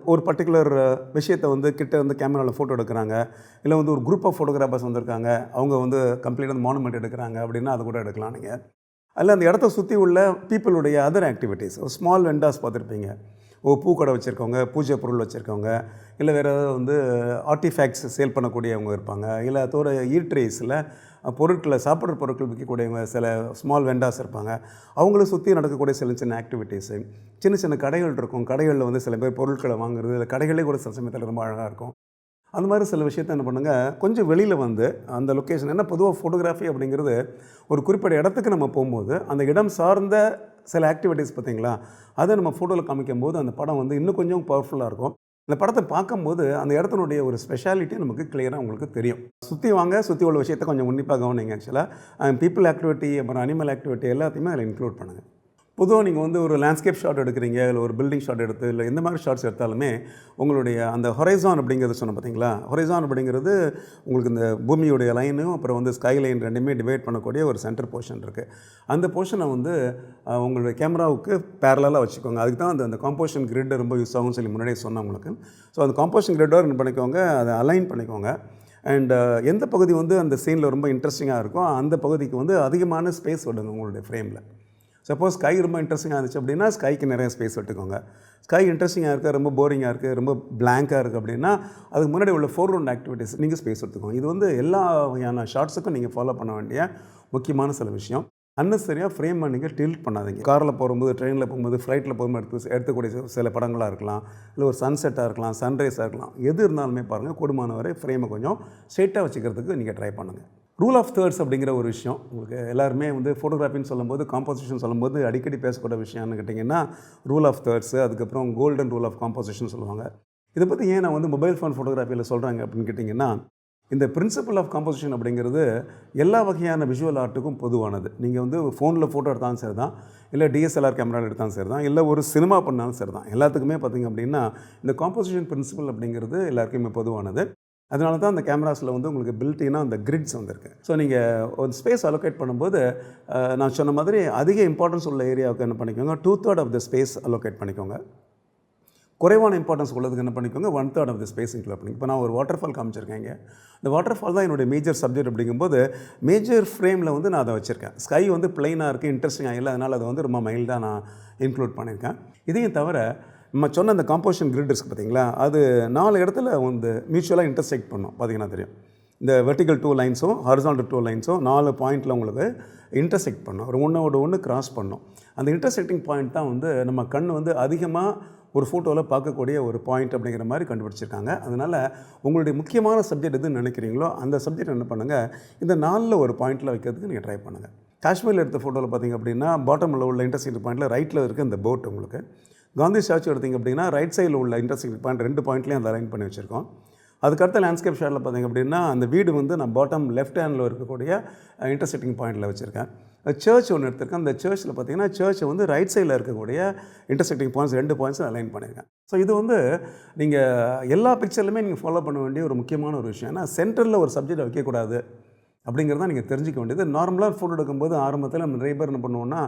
[SPEAKER 1] ஒரு பர்டிகுலர் விஷயத்தை வந்து கிட்ட வந்து கேமராவில் ஃபோட்டோ எடுக்கிறாங்க இல்லை வந்து ஒரு குரூப் ஆஃப் ஃபோட்டோகிராஃபர்ஸ் வந்திருக்காங்க அவங்க வந்து கம்ப்ளீட் வந்து மானுமெண்ட் எடுக்கிறாங்க அப்படின்னா அது கூட எடுக்கலாம் நீங்கள் அதில் அந்த இடத்த சுற்றி உள்ள பீப்புளுடைய அதர் ஆக்டிவிட்டீஸ் ஒரு ஸ்மால் வெண்டாஸ் பார்த்துருப்பீங்க. ஓ பூக்கடை வச்சுருக்கவங்க பூஜை பொருள் வச்சுருக்கவங்க இல்லை வேறு ஏதாவது வந்து ஆர்டிஃபேக்ட்ஸ் சேல் பண்ணக்கூடியவங்க இருப்பாங்க இல்லை அதோட ஈட்ரேஸில் பொருட்களை சாப்பிட்ற பொருட்கள் விற்கக்கூடியவங்க சில ஸ்மால் வெண்டாஸ் இருப்பாங்க. அவங்கள சுற்றி நடக்கக்கூடிய சில சின்ன ஆக்டிவிட்டீஸு சின்ன சின்ன கடைகள் இருக்கும். கடைகளில் வந்து சில பேர் பொருட்களை வாங்குறது இல்லை கடைகளே கூட சில சமயத்தில் ரொம்ப அழகாக இருக்கும். அந்த மாதிரி சில விஷயத்த என்ன பண்ணுங்கள் கொஞ்சம் வெளியில் வந்து அந்த லொக்கேஷன் ஏன்னா பொதுவாக ஃபோட்டோகிராஃபி அப்படிங்கிறது ஒரு குறிப்பிட்ட இடத்துக்கு நம்ம போகும்போது அந்த இடம் சார்ந்த சில ஆக்டிவிட்டீஸ் பார்த்தீங்களா அதை நம்ம ஃபோட்டோவில் காமிக்கும் போது அந்த படம் வந்து இன்னும் கொஞ்சம் பவர்ஃபுல்லாக இருக்கும். இந்த படத்தை பார்க்கும்போது அந்த இடத்தினுடைய ஒரு ஸ்பெஷாலிட்டி நமக்கு கிளியராக உங்களுக்கு தெரியும். சுற்றி வாங்க சுற்றி உள்ள விஷயத்தை கொஞ்சம் உன்னிப்பாக கவனிங்க ஆக்சுவலாக பீப்புள் ஆக்டிவிட்டி அப்புறம் அனிமல் ஆக்டிவிட்டி எல்லாத்தையுமே அதில் இன்க்ளூட் பண்ணுங்கள் பொதுவாக நீங்கள் வந்து ஒரு லேண்ட்ஸ்கேப் ஷாட் எடுக்கிறீங்க இல்லை ஒரு பில்டிங் ஷாட் எடுத்து இல்லை எந்த மாதிரி ஷாட்ஸ் எடுத்தாலுமே உங்களுடைய அந்த ஹொரைசான் அப்படிங்கிறது சொன்னோம் பார்த்தீங்களா ஹொரைசான் அப்படிங்கிறது உங்களுக்கு இந்த பூமியுடைய லைனும் அப்புறம் வந்து ஸ்கை லைன் ரெண்டுமே டிவைட் பண்ணக்கூடிய ஒரு சென்டர் போர்ஷன் இருக்குது அந்த போர்ஷனை வந்து உங்களுடைய கேமராவுக்கு பேரலாக வச்சுக்கோங்க. அதுக்கு தான் அந்த அந்த காம்போஷன் கிரிட் ரொம்ப யூஸ் ஆகும்னு சொல்லி முன்னாடியே சொன்னேன் உங்களுக்கு. ஸோ அந்த காம்போஷன் கிரிட்டோட என்ன பண்ணிக்கோங்க அதை அலைன் பண்ணிக்கோங்க. அண்ட் எந்த பகுதி வந்து அந்த சீனில் ரொம்ப இன்ட்ரெஸ்டிங்காக இருக்கோ அந்த பகுதிக்கு வந்து அதிகமான ஸ்பேஸ் விடுங்க உங்களுடைய ஃப்ரேமில் சப்போஸ் ஸ்கை ரொம்ப இன்ட்ரெஸ்டிங்காக இருந்துச்சு அப்படின்னா ஸ்கைக்கு நிறைய ஸ்பேஸ் விட்டுக்கோங்க. ஸ்கை இன்ட்ரெஸ்டிங்காக இருக்குது ரொம்ப போரிங்காக இருக்குது ரொம்ப பிளாங்காக இருக்குது அப்படின்னா அதுக்கு முன்னாடி உள்ள ஃபோர் ரவுண்ட் ஆக்டிவிட்டீஸ் நீங்கள் ஸ்பேஸ் எடுத்துக்கோங்க இது வந்து எல்லா வகையான ஷார்ட்ஸுக்கும் நீங்கள் ஃபாலோ பண்ண வேண்டிய முக்கியமான சில விஷயம். அன்னசரியாக ஃப்ரேமை நீங்கள் டில்ட் பண்ணாதீங்க. காரில் போகும்போது ட்ரெயினில் போகும்போது ஃப்ளைட்டில் போகும்போது எடுத்து எடுத்துக்கூடிய சில- சில படங்களாக இருக்கலாம் இல்லை ஒரு சன்செட்டாக இருக்கலாம் சன்ரைஸாக இருக்கலாம். எது இருந்தாலுமே பாருங்கள் கூடுமான வரை ஃப்ரேமை கொஞ்சம் ஸ்ட்ரெயிட்டாக வச்சுக்கிறதுக்கு நீங்கள் ட்ரை பண்ணுங்கள் ரூல் ஆஃப் தேர்ட்ஸ் அப்படிங்கிற ஒரு விஷயம். உங்களுக்கு எல்லாருமே வந்து ஃபோட்டோகிராஃபின்னு சொல்லும்போது காம்போசிஷன் சொல்லும்போது அடிக்கடி பேசக்கூட விஷயம்னு கேட்டிங்கன்னா ரூல் ஆஃப் தேர்ட்ஸு அதுக்கப்புறம் கோல்டன் ரூல் ஆஃப் காம்போசிஷன் சொல்லுவாங்க. இதை பற்றி ஏன் நான் வந்து மொபைல் ஃபோன் ஃபோட்டோகிராஃபியில் சொல்கிறாங்க அப்படின்னு கேட்டிங்கன்னா இந்த பிரின்சிபல் ஆஃப் காம்போசிஷன் அப்படிங்கிறது எல்லா வகையான விஷுவல் ஆர்ட்டுக்கும் பொதுவானது. நீங்கள் வந்து ஃபோனில் ஃபோட்டோ எடுத்தாலும் சரி தான் இல்லை டிஎஸ்எல்ஆர் கேமராவில் எடுத்தாலும் சரி தான் இல்லை ஒரு சினிமா பண்ணாலும் சரி தான் எல்லாத்துக்குமே பார்த்திங்க அப்படின்னா இந்த காம்போசிஷன் பிரின்சிபல் அப்படிங்கிறது எல்லாருக்குமே பொதுவானது. அதனால தான் அந்த கேமராஸில் வந்து உங்களுக்கு பில்ட்டினாக அந்த கிரிட்ஸ் வந்திருக்கு. ஸோ நீங்கள் ஒரு ஸ்பேஸ் அலோகேட் பண்ணும்போது நான் சொன்ன மாதிரி அதிக இம்பார்ட்டன்ஸ் உள்ள ஏரியாவுக்கு என்ன பண்ணிக்கோங்க two third of the space allocate பண்ணிக்கோங்க. குறைவான இம்பார்ட்டன்ஸ் உள்ளதுக்கு என்ன பண்ணிக்கோங்க one third of the space include பண்ணி இப்போ நான் ஒரு வாட்டர் ஃபால் காமிச்சிருக்கேங்க இந்த வாட்டர் ஃபால் தான் என்னுடைய மேஜர் சப்ஜெக்ட் அப்படிங்கும்போது மேஜர் ஃப்ரேமில் வந்து நான் அதை வச்சுருக்கேன். ஸ்கை வந்து பிளெயினாக இருக்குது இன்ட்ரெஸ்டிங்காக இல்லை அதனால் அதை வந்து ரொம்ப மைல்டாக நான் இன்க்ளூட் பண்ணியிருக்கேன் இதையும் தவிர நம்ம சொன்ன அந்த காம்போசிஷன் கிரிட் இருக்குது பார்த்தீங்களா? அது நாலு இடத்துல வந்து மியூச்சுவலாக இன்டர்செக்ட் பண்ணும். பார்த்தீங்கன்னா தெரியும். இந்த வெர்டிகல் டூ லைன்ஸும் ஹரிசான்டல் டூ லைன்ஸும் நாலு பாயிண்டில் உங்களுக்கு இன்டர்செக்ட் பண்ணும். ஒரு ஒன்றோட ஒன்று கிராஸ் பண்ணும். அந்த இன்டர்செக்டிங் பாயிண்ட் தான் வந்து நம்ம கண் வந்து அதிகமாக ஒரு ஃபோட்டோவில் பார்க்கக்கூடிய ஒரு பாயிண்ட் அப்படிங்கிற மாதிரி கண்டுபிடிச்சிருக்காங்க. அதனால் உங்களுடைய முக்கியமான சப்ஜெக்ட் எதுன்னு நினைக்கிறீங்களோ அந்த சப்ஜெக்ட் என்ன பண்ணுங்கள் இந்த நாலில் ஒரு பாயிண்டில் வைக்கிறதுக்கு நீங்கள் ட்ரை பண்ணுங்கள் காஷ்மீரில் எடுத்த ஃபோட்டோவில் பார்த்தீங்க அப்படின்னா பாட்டமில் உள்ள இன்டர்செக்டிங் பாயிண்ட்டில் ரைட்டில் இருக்குது இந்த போட் உங்களுக்கு. காந்தி ஸ்டாச்சு எடுத்தீங்க அப்படின்னா ரைட் சைடில் உள்ள இன்ட்ரெஸ்டிங் பாயிண்ட் ரெண்டு பாயிண்ட்லேயும் அந்த அலைன் பண்ணி வச்சுருக்கோம். அதுக்கடுத்த லேண்ட்ஸ்கேப் ஷாட்டில் பார்த்தீங்க அப்படின்னா அந்த வீடு வந்து நான் பாட்டம் லெஃப்ட் ஹேண்டில் இருக்கக்கூடிய இன்டர்செக்டிங் பாயிண்டில் வச்சுருக்கேன். சர்ச் ஒன்று எடுத்திருக்கேன். அந்த சர்ச்சில் பார்த்தீங்கன்னா சர்ச்சை வந்து ரைட் சைடில் இருக்கக்கூடிய இன்டர்செக்டிங் பாயிண்ட்ஸ் ரெண்டு பாயிண்ட்ஸும் அலைன் பண்ணியிருக்கேன் ஸோ இது வந்து நீங்கள் எல்லா பிக்சர்லையுமே நீங்கள் ஃபாலோ பண்ண வேண்டிய ஒரு முக்கியமான ஒரு விஷயம். ஏன்னா சென்டரில் ஒரு சப்ஜெக்ட் வைக்கக்கூடாது. அப்படிங்கிறத நீங்கள் தெரிஞ்சிக்க வேண்டியது. நார்மலாக ஃபோட்டோ எடுக்கும்போது ஆரம்பத்தில் நம்ம நிறைய பேர் என்ன பண்ணுவோம்னா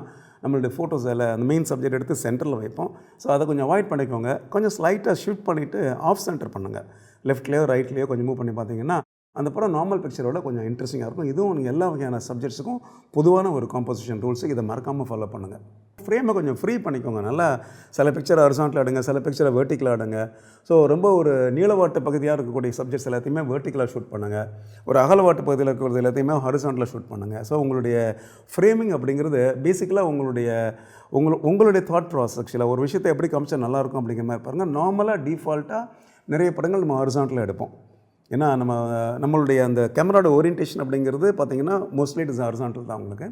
[SPEAKER 1] நம்மளுடைய ஃபோட்டோஸ் அதில் அந்த மெயின் சப்ஜெக்ட் எடுத்து சென்டரில் வைப்போம். ஸோ அதை கொஞ்சம் அவாய்ட் பண்ணிக்கோங்க. கொஞ்சம் ஸ்லைட்டாக ஷிஃப்ட் பண்ணிவிட்டு ஆஃப் சென்டர் பண்ணுங்கள் லெஃப்ட்லேயோ ரைட்லேயோ கொஞ்சம் மூவ் பண்ணி பார்த்தீங்கன்னா அந்த படம் நார்மல் பிக்சரோட கொஞ்சம் இன்ட்ரெஸ்டிங்காக இருக்கும். இதுவும் நீங்கள் எல்லா வகையான சப்ஜெக்ட்ஸுக்கும் பொதுவான ஒரு காம்போசிஷன் ரூல்ஸு இதை மறக்காமல் ஃபாலோ பண்ணுங்கள் ஃப்ரேமை கொஞ்சம் ஃப்ரீ பண்ணிக்கோங்க. நல்லா சில பிக்சரை ஹரிசாண்டில் ஆடுங்க சில பிக்சரை வேர்ட்டிக்கலாக ஆடுங்க ஸோ ரொம்ப ஒரு நீளவாட்டு பகுதியாக இருக்கக்கூடிய சப்ஜெக்ட்ஸ் எல்லாத்தையுமே வேர்ட்டிக்கலாக ஷூட் பண்ணுங்கள் ஒரு அகலவாட்டு பகுதியில் இருக்கிறது எல்லாத்தையுமே ஹரிசாண்டில் ஷூட் பண்ணுங்கள் ஸோ உங்களுடைய ஃப்ரேமிங் அப்படிங்கிறது பேசிக்கலாக உங்களுடைய உங்கள் உங்களுடைய தாட் ப்ராசஸ் ஆக்சுவலாக ஒரு விஷயத்தை எப்படி காமிச்சா நல்லாயிருக்கும் அப்படிங்கிற மாதிரி பாருங்கள் நார்மலாக டிஃபால்ட்டாக நிறைய படங்கள் நம்ம ஹரிசாண்டில் எடுப்போம். ஏன்னா நம்ம நம்மளுடைய அந்த கேமராட ஓரியன்டேஷன் அப்படிங்கிறது பார்த்திங்கன்னா மோஸ்ட்லி இட் இஸ் ஹரிசாண்டல் தான் உங்களுக்கு.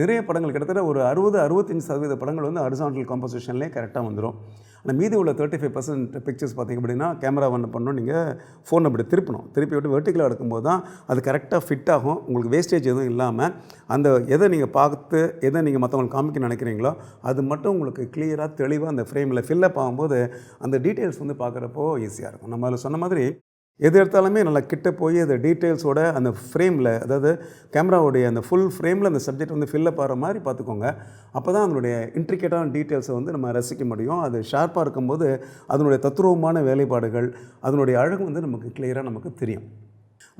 [SPEAKER 1] நிறைய படங்கள் கிட்டத்தட்ட ஒரு அறுபது அறுபத்தஞ்சு சதவீத படங்கள் வந்து அரிசான்டல் காம்போசிஷன்லேயே கரெக்டாக வந்துடும் ஆனால் மீதி உள்ள தேர்ட்டி ஃபைவ் பர்சன்ட் பிக்சர்ஸ் பார்த்திங்க அப்படின்னா கேமரா ஒன்று பண்ணணும். நீங்கள் ஃபோன் அப்படி திருப்பணும். திருப்பி விட்டு வெர்டிக்கலாக எடுக்கும்போது தான் அது கரெக்டாக ஃபிட் ஆகும். உங்களுக்கு வேஸ்டேஜ் எதுவும் இல்லாமல் அந்த எதை நீங்கள் பார்த்து எதை நீங்கள் மற்றவங்களுக்கு காமிக்க நினைக்கிறீங்களோ அது மட்டும் உங்களுக்கு கிளியராக தெளிவாக அந்த ஃப்ரேமில் ஃபில்லப் ஆகும்போது அந்த டீட்டெயில்ஸ் வந்து பார்க்குறப்போ ஈஸியாக இருக்கும். நம்ம அதில் சொன்ன மாதிரி எது எடுத்தாலுமே நல்லா கிட்ட போய் அந்த டீட்டெயில்ஸோட அந்த ஃப்ரேமில் அதாவது கேமராவுடைய அந்த ஃபுல் ஃப்ரேமில் அந்த சப்ஜெக்ட் வந்து ஃபில்லப் ஆகிற மாதிரி பார்த்துக்கோங்க. அப்போ தான் அதனுடைய இன்ட்ரிகேட்டான டீட்டெயில்ஸை வந்து நம்ம ரசிக்க முடியும். அது ஷார்ப்பாக இருக்கும்போது அதனுடைய தத்ரூபமான வேலைப்பாடுகள் அதனுடைய அழகு வந்து நமக்கு கிளியராக நமக்கு தெரியும்.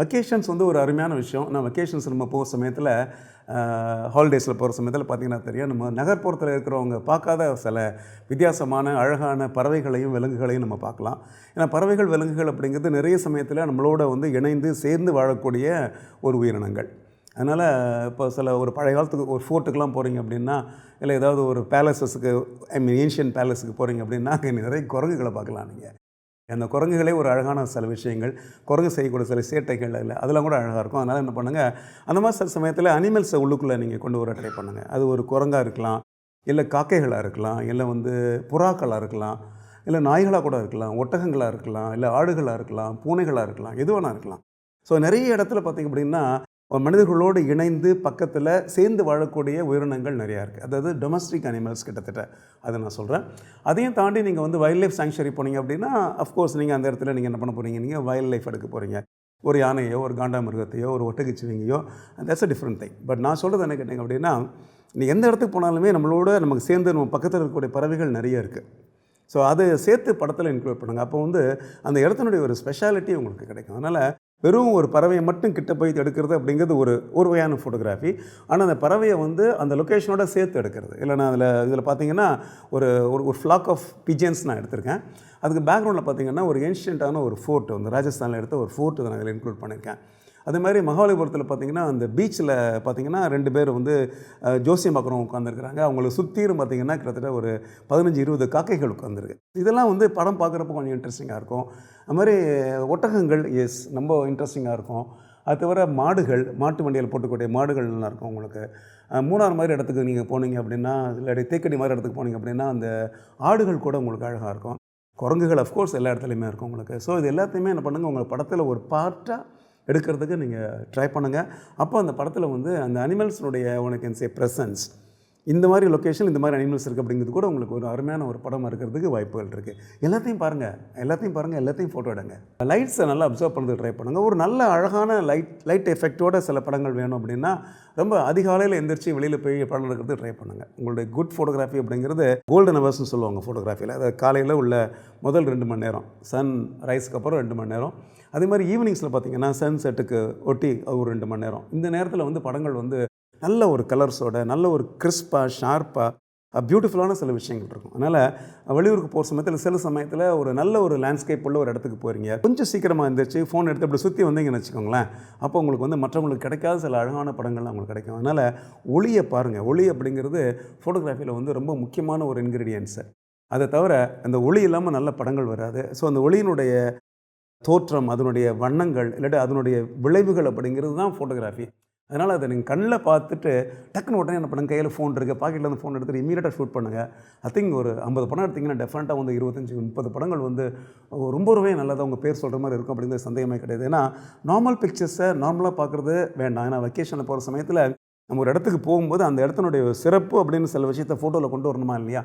[SPEAKER 1] வெக்கேஷன்ஸ் வந்து ஒரு அருமையான விஷயம். நான் வெக்கேஷன்ஸ் நம்ம போகிற சமயத்தில் ஹாலிடேஸில் போகிற சமயத்தில் பார்த்திங்கன்னா தெரியும். நம்ம நகர்ப்புறத்தில் இருக்கிறவங்க பார்க்காத சில வித்தியாசமான அழகான பறவைகளையும் விலங்குகளையும் நம்ம பார்க்கலாம். ஏன்னா பறவைகள் விலங்குகள் அப்படிங்கிறது நிறைய சமயத்தில் நம்மளோட வந்து இணைந்து சேர்ந்து வாழக்கூடிய ஒரு உயிரினங்கள். அதனால் இப்போ சில ஒரு பழைய காலத்துக்கு ஒரு ஃபோர்ட்டுக்கெலாம் போகிறீங்க அப்படின்னா இல்லை ஏதாவது ஒரு பேலஸஸுக்கு ஐ மீன் ஏன்ஷியன் பேலஸுக்கு போகிறீங்க அப்படின்னா அங்கே நிறைய குரங்குகளை பார்க்கலாம் நீங்கள் அந்த குரங்குகளே ஒரு அழகான சில விஷயங்கள் குரங்கு செய்யக்கூடிய சில சேட்டைகள் இல்லை அதெல்லாம் கூட அழகாக இருக்கும். அதனால் என்ன பண்ணுங்கள் அந்த மாதிரி சில சமயத்தில் அனிமல்ஸை உள்ளுக்குள்ளே நீங்கள் கொண்டு வர ட்ரை பண்ணுங்கள் அது ஒரு குரங்காக இருக்கலாம் இல்லை காக்கைகளாக இருக்கலாம் இல்லை வந்து புறாக்களாக இருக்கலாம் இல்லை நாய்களாக கூட இருக்கலாம் ஒட்டகங்களாக இருக்கலாம் இல்லை ஆடுகளாக இருக்கலாம் பூனைகளாக இருக்கலாம் எது வேணா இருக்கலாம். ஸோ நிறைய இடத்துல பார்த்திங்க அப்படின்னா மனிதர்களோடு இணைந்து பக்கத்தில் சேர்ந்து வாழக்கூடிய உயிரினங்கள் நிறையா இருக்குது அதாவது டொமஸ்டிக் அனிமல்ஸ் கிட்டத்தட்ட அதை நான் சொல்கிறேன் அதையும் தாண்டி நீங்கள் வந்து வைல்ட் லைஃப் சாங்ஷரி போனீங்க அப்படின்னா அஃப்கோர்ஸ் நீங்கள் அந்த இடத்துல நீங்கள் என்ன பண்ண போகிறீங்க நீங்கள் வைல்ட் லைஃப் எடுக்க போகிறீங்க ஒரு யானையோ ஒரு காண்டாமிருகத்தையோ ஒரு ஒட்டகிச்சுவிங்கையோ that's a different thing but நான் சொல்கிறது என்ன கேட்டிங்க அப்படின்னா நீ எந்த இடத்துக்கு போனாலுமே நம்மளோட நமக்கு சேர்ந்து நம்ம பக்கத்தில் இருக்கக்கூடிய பறவைகள் நிறைய இருக்குது ஸோ அதை சேர்த்து படத்தில் இன்க்ளூட் பண்ணுங்கள் அப்போ வந்து அந்த இடத்தினுடைய ஒரு ஸ்பெஷாலிட்டி உங்களுக்கு கிடைக்கும். அதனால் வெறும் ஒரு பறவையை மட்டும் கிட்ட போய் எடுக்கிறது அப்படிங்கிறது ஒரு ஒரு வகையான ஃபோட்டோகிராஃபி ஆனால் அந்த பறவையை வந்து அந்த லொக்கேஷனோட சேர்த்து எடுக்கிறது. இல்லைனா அதில் இதில் பார்த்தீங்கன்னா ஒரு ஒரு ஒரு ஃப்ளாக் ஆஃப் பிஜன்ஸ் நான் எடுத்திருக்கேன். அதுக்கு பேக்ரவுண்டில் பார்த்தீங்கன்னா ஒரு ஏன்ஷியண்ட்டான ஒரு ஃபோர்ட் வந்து ராஜஸ்தானில் எடுத்த ஒரு ஃபோர்ட்டு நான் அதில் இன்க்ளூட் பண்ணியிருக்கேன் அதே மாதிரி மகாபலிபுரத்தில் பார்த்தீங்கன்னா அந்த பீச்சில் பார்த்தீங்கன்னா ரெண்டு பேர் வந்து ஜோசியம் பார்க்குறவங்க உட்காந்துருக்குறாங்க அவங்கள சுற்றியும் பார்த்தீங்கன்னா கிட்டத்தட்ட ஒரு பதினஞ்சு இருபது காக்கைகள் உட்காந்துருக்கு இதெல்லாம் வந்து படம் பார்க்குறப்ப கொஞ்சம் இன்ட்ரெஸ்டிங்காக இருக்கும். அது மாதிரி ஒட்டகங்கள் எஸ் ரொம்ப இன்ட்ரெஸ்டிங்காக இருக்கும். அது தவிர மாடுகள் மாட்டு வண்டியில் போட்டுக்கூடிய மாடுகள் நல்லாயிருக்கும் உங்களுக்கு. மூணாறு மாதிரி இடத்துக்கு நீங்கள் போனீங்க அப்படின்னா இல்லாட்டி தேக்கடி மாதிரி இடத்துக்கு போனீங்க அப்படின்னா அந்த ஆடுகள் கூட உங்களுக்கு அழகாக இருக்கும். குரங்குகள் அஃப்கோர்ஸ் எல்லா இடத்துலையுமே இருக்கும் உங்களுக்கு. ஸோ இது எல்லாத்தையுமே என்ன பண்ணுங்கள் உங்கள் படத்தில் ஒரு பார்ட்டாக எடுக்கிறதுக்கு நீங்கள் ட்ரை பண்ணுங்கள் அப்போ அந்த படத்தில் வந்து அந்த அனிமல்ஸினுடைய உனக்கு என் சே ப்ரெசன்ஸ் இந்த மாதிரி லொக்கேஷன் இந்த மாதிரி அனிமல்ஸ் இருக்குது அப்படிங்கிறது கூட உங்களுக்கு ஒரு அருமையான ஒரு படமாக இருக்கிறதுக்கு வாய்ப்புகள் இருக்குது எல்லாத்தையும் பாருங்கள் எல்லாத்தையும் பாருங்கள் எல்லாத்தையும் ஃபோட்டோ எடுங்க. லைட்ஸை நல்லா அப்சர்வ் பண்ணுறது ட்ரை பண்ணுங்கள் ஒரு நல்ல அழகான லைட் லைட் எஃபெக்டோட சில படங்கள் வேணும் அப்படின்னா ரொம்ப அதிகாலையில் எந்திரிச்சு வெளியில் போய் படம் எடுக்கிறது ட்ரை பண்ணுங்கள் உங்களுடைய குட் ஃபோட்டோகிராஃபி அப்படிங்கிறது கோல்டன் அவர்ஸ்னு சொல்லுவாங்க ஃபோட்டோகிராஃபியில் அது காலையில் உள்ள முதல் ரெண்டு மணி நேரம். சன் ரைஸ்க்கு அப்புறம் ரெண்டு மணி நேரம். அதே மாதிரி ஈவினிங்ஸில் பார்த்தீங்கன்னா சன் செட்டுக்கு ஒட்டி ஒரு ரெண்டு மணி நேரம். இந்த நேரத்தில் வந்து படங்கள் வந்து நல்ல ஒரு கலர்ஸோட நல்ல ஒரு கிறிஸ்பாக ஷார்ப்பாக பியூட்டிஃபுல்லான சில விஷயங்கள் இருக்கும். அதனால் வெளியூருக்கு போகிற சமயத்தில் சில சமயத்தில் ஒரு நல்ல ஒரு லேண்ட்ஸ்கேப் உள்ள ஒரு இடத்துக்கு போகிறீங்க கொஞ்சம் சீக்கிரமாக இருந்துச்சு ஃபோன் எடுத்து அப்படி சுற்றி வந்தீங்கன்னு வச்சுக்கோங்களேன் அப்போ உங்களுக்கு வந்து மற்றவங்களுக்கு கிடைக்காத சில அழகான படங்கள்லாம் உங்களுக்கு கிடைக்கும். அதனால் ஒளியை பாருங்கள் ஒளி அப்படிங்கிறது ஃபோட்டோகிராஃபியில் வந்து ரொம்ப முக்கியமான ஒரு இன்க்ரீடியன்ஸு அதை தவிர அந்த ஒளி இல்லாமல் நல்ல படங்கள் வராது. ஸோ அந்த ஒளியினுடைய தோற்றம் அதனுடைய வண்ணங்கள் இல்லாட்டி அதனுடைய விளைவுகள் அப்படிங்கிறது தான் ஃபோட்டோகிராஃபி அதனால் அதை நீங்கள் கண்ணில் பார்த்துட்டு டக்குன்னு உடனே என்ன பண்ணுங்க கையில் ஃபோன் இருக்குது பாக்கெட்டில் இருந்து ஃபோன் எடுத்து இமீடியட்டாக ஷூட் பண்ணுங்கள் ஐ திங்க் ஒரு ஐம்பது படம் எடுத்திங்கன்னா டெஃபினட்டாக வந்து இருபத்தஞ்சி முப்பது படங்கள் வந்து ரொம்ப ரொம்பவே நல்லதாக உங்கள் பேர் சொல்கிற மாதிரி இருக்கும் அப்படிங்கிற சந்தேகமே கிடையாது. ஏன்னா நார்மல் பிக்சர்ஸை நார்மலாக பார்க்குறது வேண்டாம். ஏன்னா வெக்கேஷனில் போகிற சமயத்தில் நம்ம ஒரு இடத்துக்கு போகும்போது அந்த இடத்தினுடைய சிறப்பு அப்படின்னு சில விஷயத்தை ஃபோட்டோவில் கொண்டு வரணுமா இல்லையா?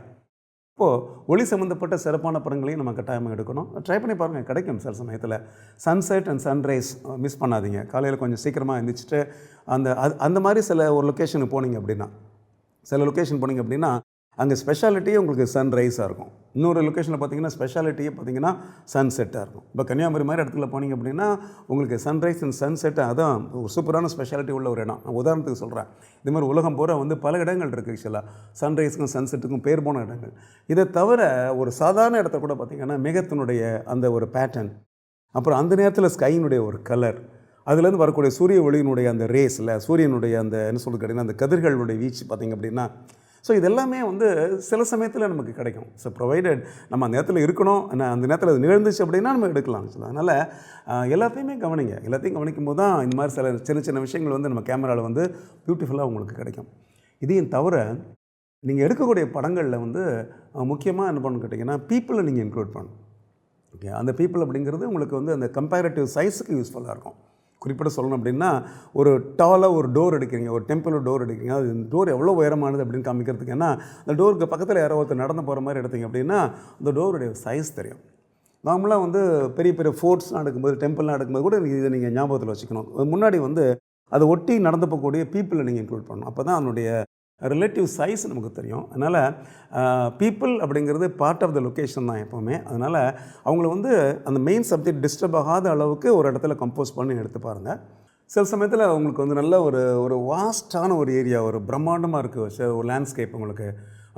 [SPEAKER 1] இப்போது ஒளி சம்மந்தப்பட்ட சிறப்பான படங்களையும் நம்ம கட்டாயமாக எடுக்கணும். ட்ரை பண்ணி பாருங்கள் கிடைக்கும் சில சமயத்தில். சன்செட் அண்ட் சன்ரைஸ் மிஸ் பண்ணாதீங்க. காலையில் கொஞ்சம் சீக்கிரமாக எழுந்திரிச்சிட்டு அந்த அது அந்த மாதிரி சில ஒரு லொக்கேஷனுக்கு போனீங்க அப்படின்னா சில லொக்கேஷன் போனீங்க அப்படின்னா அங்கே ஸ்பெஷாலிட்டியே உங்களுக்கு சன்ரைஸாக இருக்கும். இன்னொரு லொக்கேஷனில் பார்த்தீங்கன்னா ஸ்பெஷாலிட்டியே பார்த்தீங்கன்னா சன் செட்டாக இருக்கும். இப்போ கன்னியாகுமரி மாதிரி இடத்துல போனீங்க அப்படின்னா உங்களுக்கு சன்ரைஸ் அண்ட் சன்செட் அதான் ஒரு சூப்பரான ஸ்பெஷாலிட்டி உள்ள ஒரு இடம். நான் உதாரணத்துக்கு சொல்கிறேன் இது மாதிரி உலகம் பூரா வந்து பல இடங்கள் இருக்குது ஆக்சுவலாக சன்ரைஸுக்கும் சன்செட்டுக்கும் பேர் போன இடங்கள். இதை தவிர ஒரு சாதாரண இடத்த கூட பார்த்தீங்கன்னா மேகத்தினுடைய அந்த ஒரு பேட்டர்ன் அப்புறம் அந்த நேரத்தில் ஸ்கையினுடைய ஒரு கலர் அதுலேருந்து வரக்கூடிய சூரிய ஒளியினுடைய அந்த ரேஸில் சூரியனுடைய அந்த என்ன சொல்கிறது கேட்டிங்கன்னா அந்த கதிர்களுடைய வீச்சு பார்த்திங்க அப்படின்னா ஸோ இதெல்லாமே வந்து சில சமயத்தில் நமக்கு கிடைக்கும். ஸோ ப்ரொவைடட் நம்ம அந்த நேரத்தில் இருக்கணும் ஆனால் அந்த நேரத்தில் அது நிகழ்ந்துச்சு அப்படின்னா நம்ம எடுக்கலாம். ஆக்சுவலாக அதனால் எல்லாத்தையுமே கவனிங்க. எல்லாத்தையும் கவனிக்கும் போது தான் இந்த மாதிரி சில சின்ன சின்ன விஷயங்கள் வந்து நம்ம கேமராவில் வந்து பியூட்டிஃபுல்லாக உங்களுக்கு கிடைக்கும். இதையும் தவிர நீங்கள் எடுக்கக்கூடிய படங்களில் வந்து முக்கியமாக என்ன பண்ணணும் கேட்டிங்கன்னா பீப்புளை நீங்கள் இன்க்ளூட் பண்ணணும். ஓகே அந்த பீப்புள் அப்படிங்கிறது உங்களுக்கு வந்து அந்த கம்பேரிட்டிவ் சைஸுக்கு யூஸ்ஃபுல்லாக இருக்கும். குறிப்பிட சொல்லணும் அப்படின்னா ஒரு டாலாக ஒரு டோர் எடுக்கிறீங்க ஒரு டெம்பிள் டோர் எடுக்கிறீங்க. அது டோர் எவ்வளோ உயரமானது அப்படின்னு காமிக்கிறதுக்கு ஏன்னா அந்த டோருக்கு பக்கத்தில் யாரோ ஒருத்தர் நடந்து போகிற மாதிரி எடுத்தீங்க அப்படின்னா அந்த டோருடைய சைஸ் தெரியும். நார்மலாக வந்து பெரிய பெரிய ஃபோர்ட்ஸ்லாம் எடுக்கும்போது டெம்பிள்லாம் எடுக்கும்போது கூட இதை நீங்கள் ஞாபகத்தில் வச்சுக்கணும். முன்னாடி வந்து அதை ஒட்டி நடந்து போகக்கூடிய பீப்புளை நீங்கள் இன்க்ளூட் பண்ணணும். அப்போ தான் அதனுடைய ரிலேட்டிவ் சைஸ் நமக்கு தெரியும். அதனால் பீப்புள் அப்படிங்கிறது பார்ட் ஆஃப் த லொக்கேஷன் தான் எப்போவுமே. அதனால் அவங்கள வந்து அந்த மெயின் சப்ஜெக்ட் டிஸ்டர்ப் ஆகாத அளவுக்கு ஒரு இடத்துல கம்போஸ் பண்ணி எடுத்து பாருங்கள் சில சமயத்தில் உங்களுக்கு வந்து நல்ல ஒரு ஒரு வாஸ்டான ஒரு ஏரியா ஒரு பிரம்மாண்டமாக இருக்குது ஒரு லேண்ட்ஸ்கேப் உங்களுக்கு.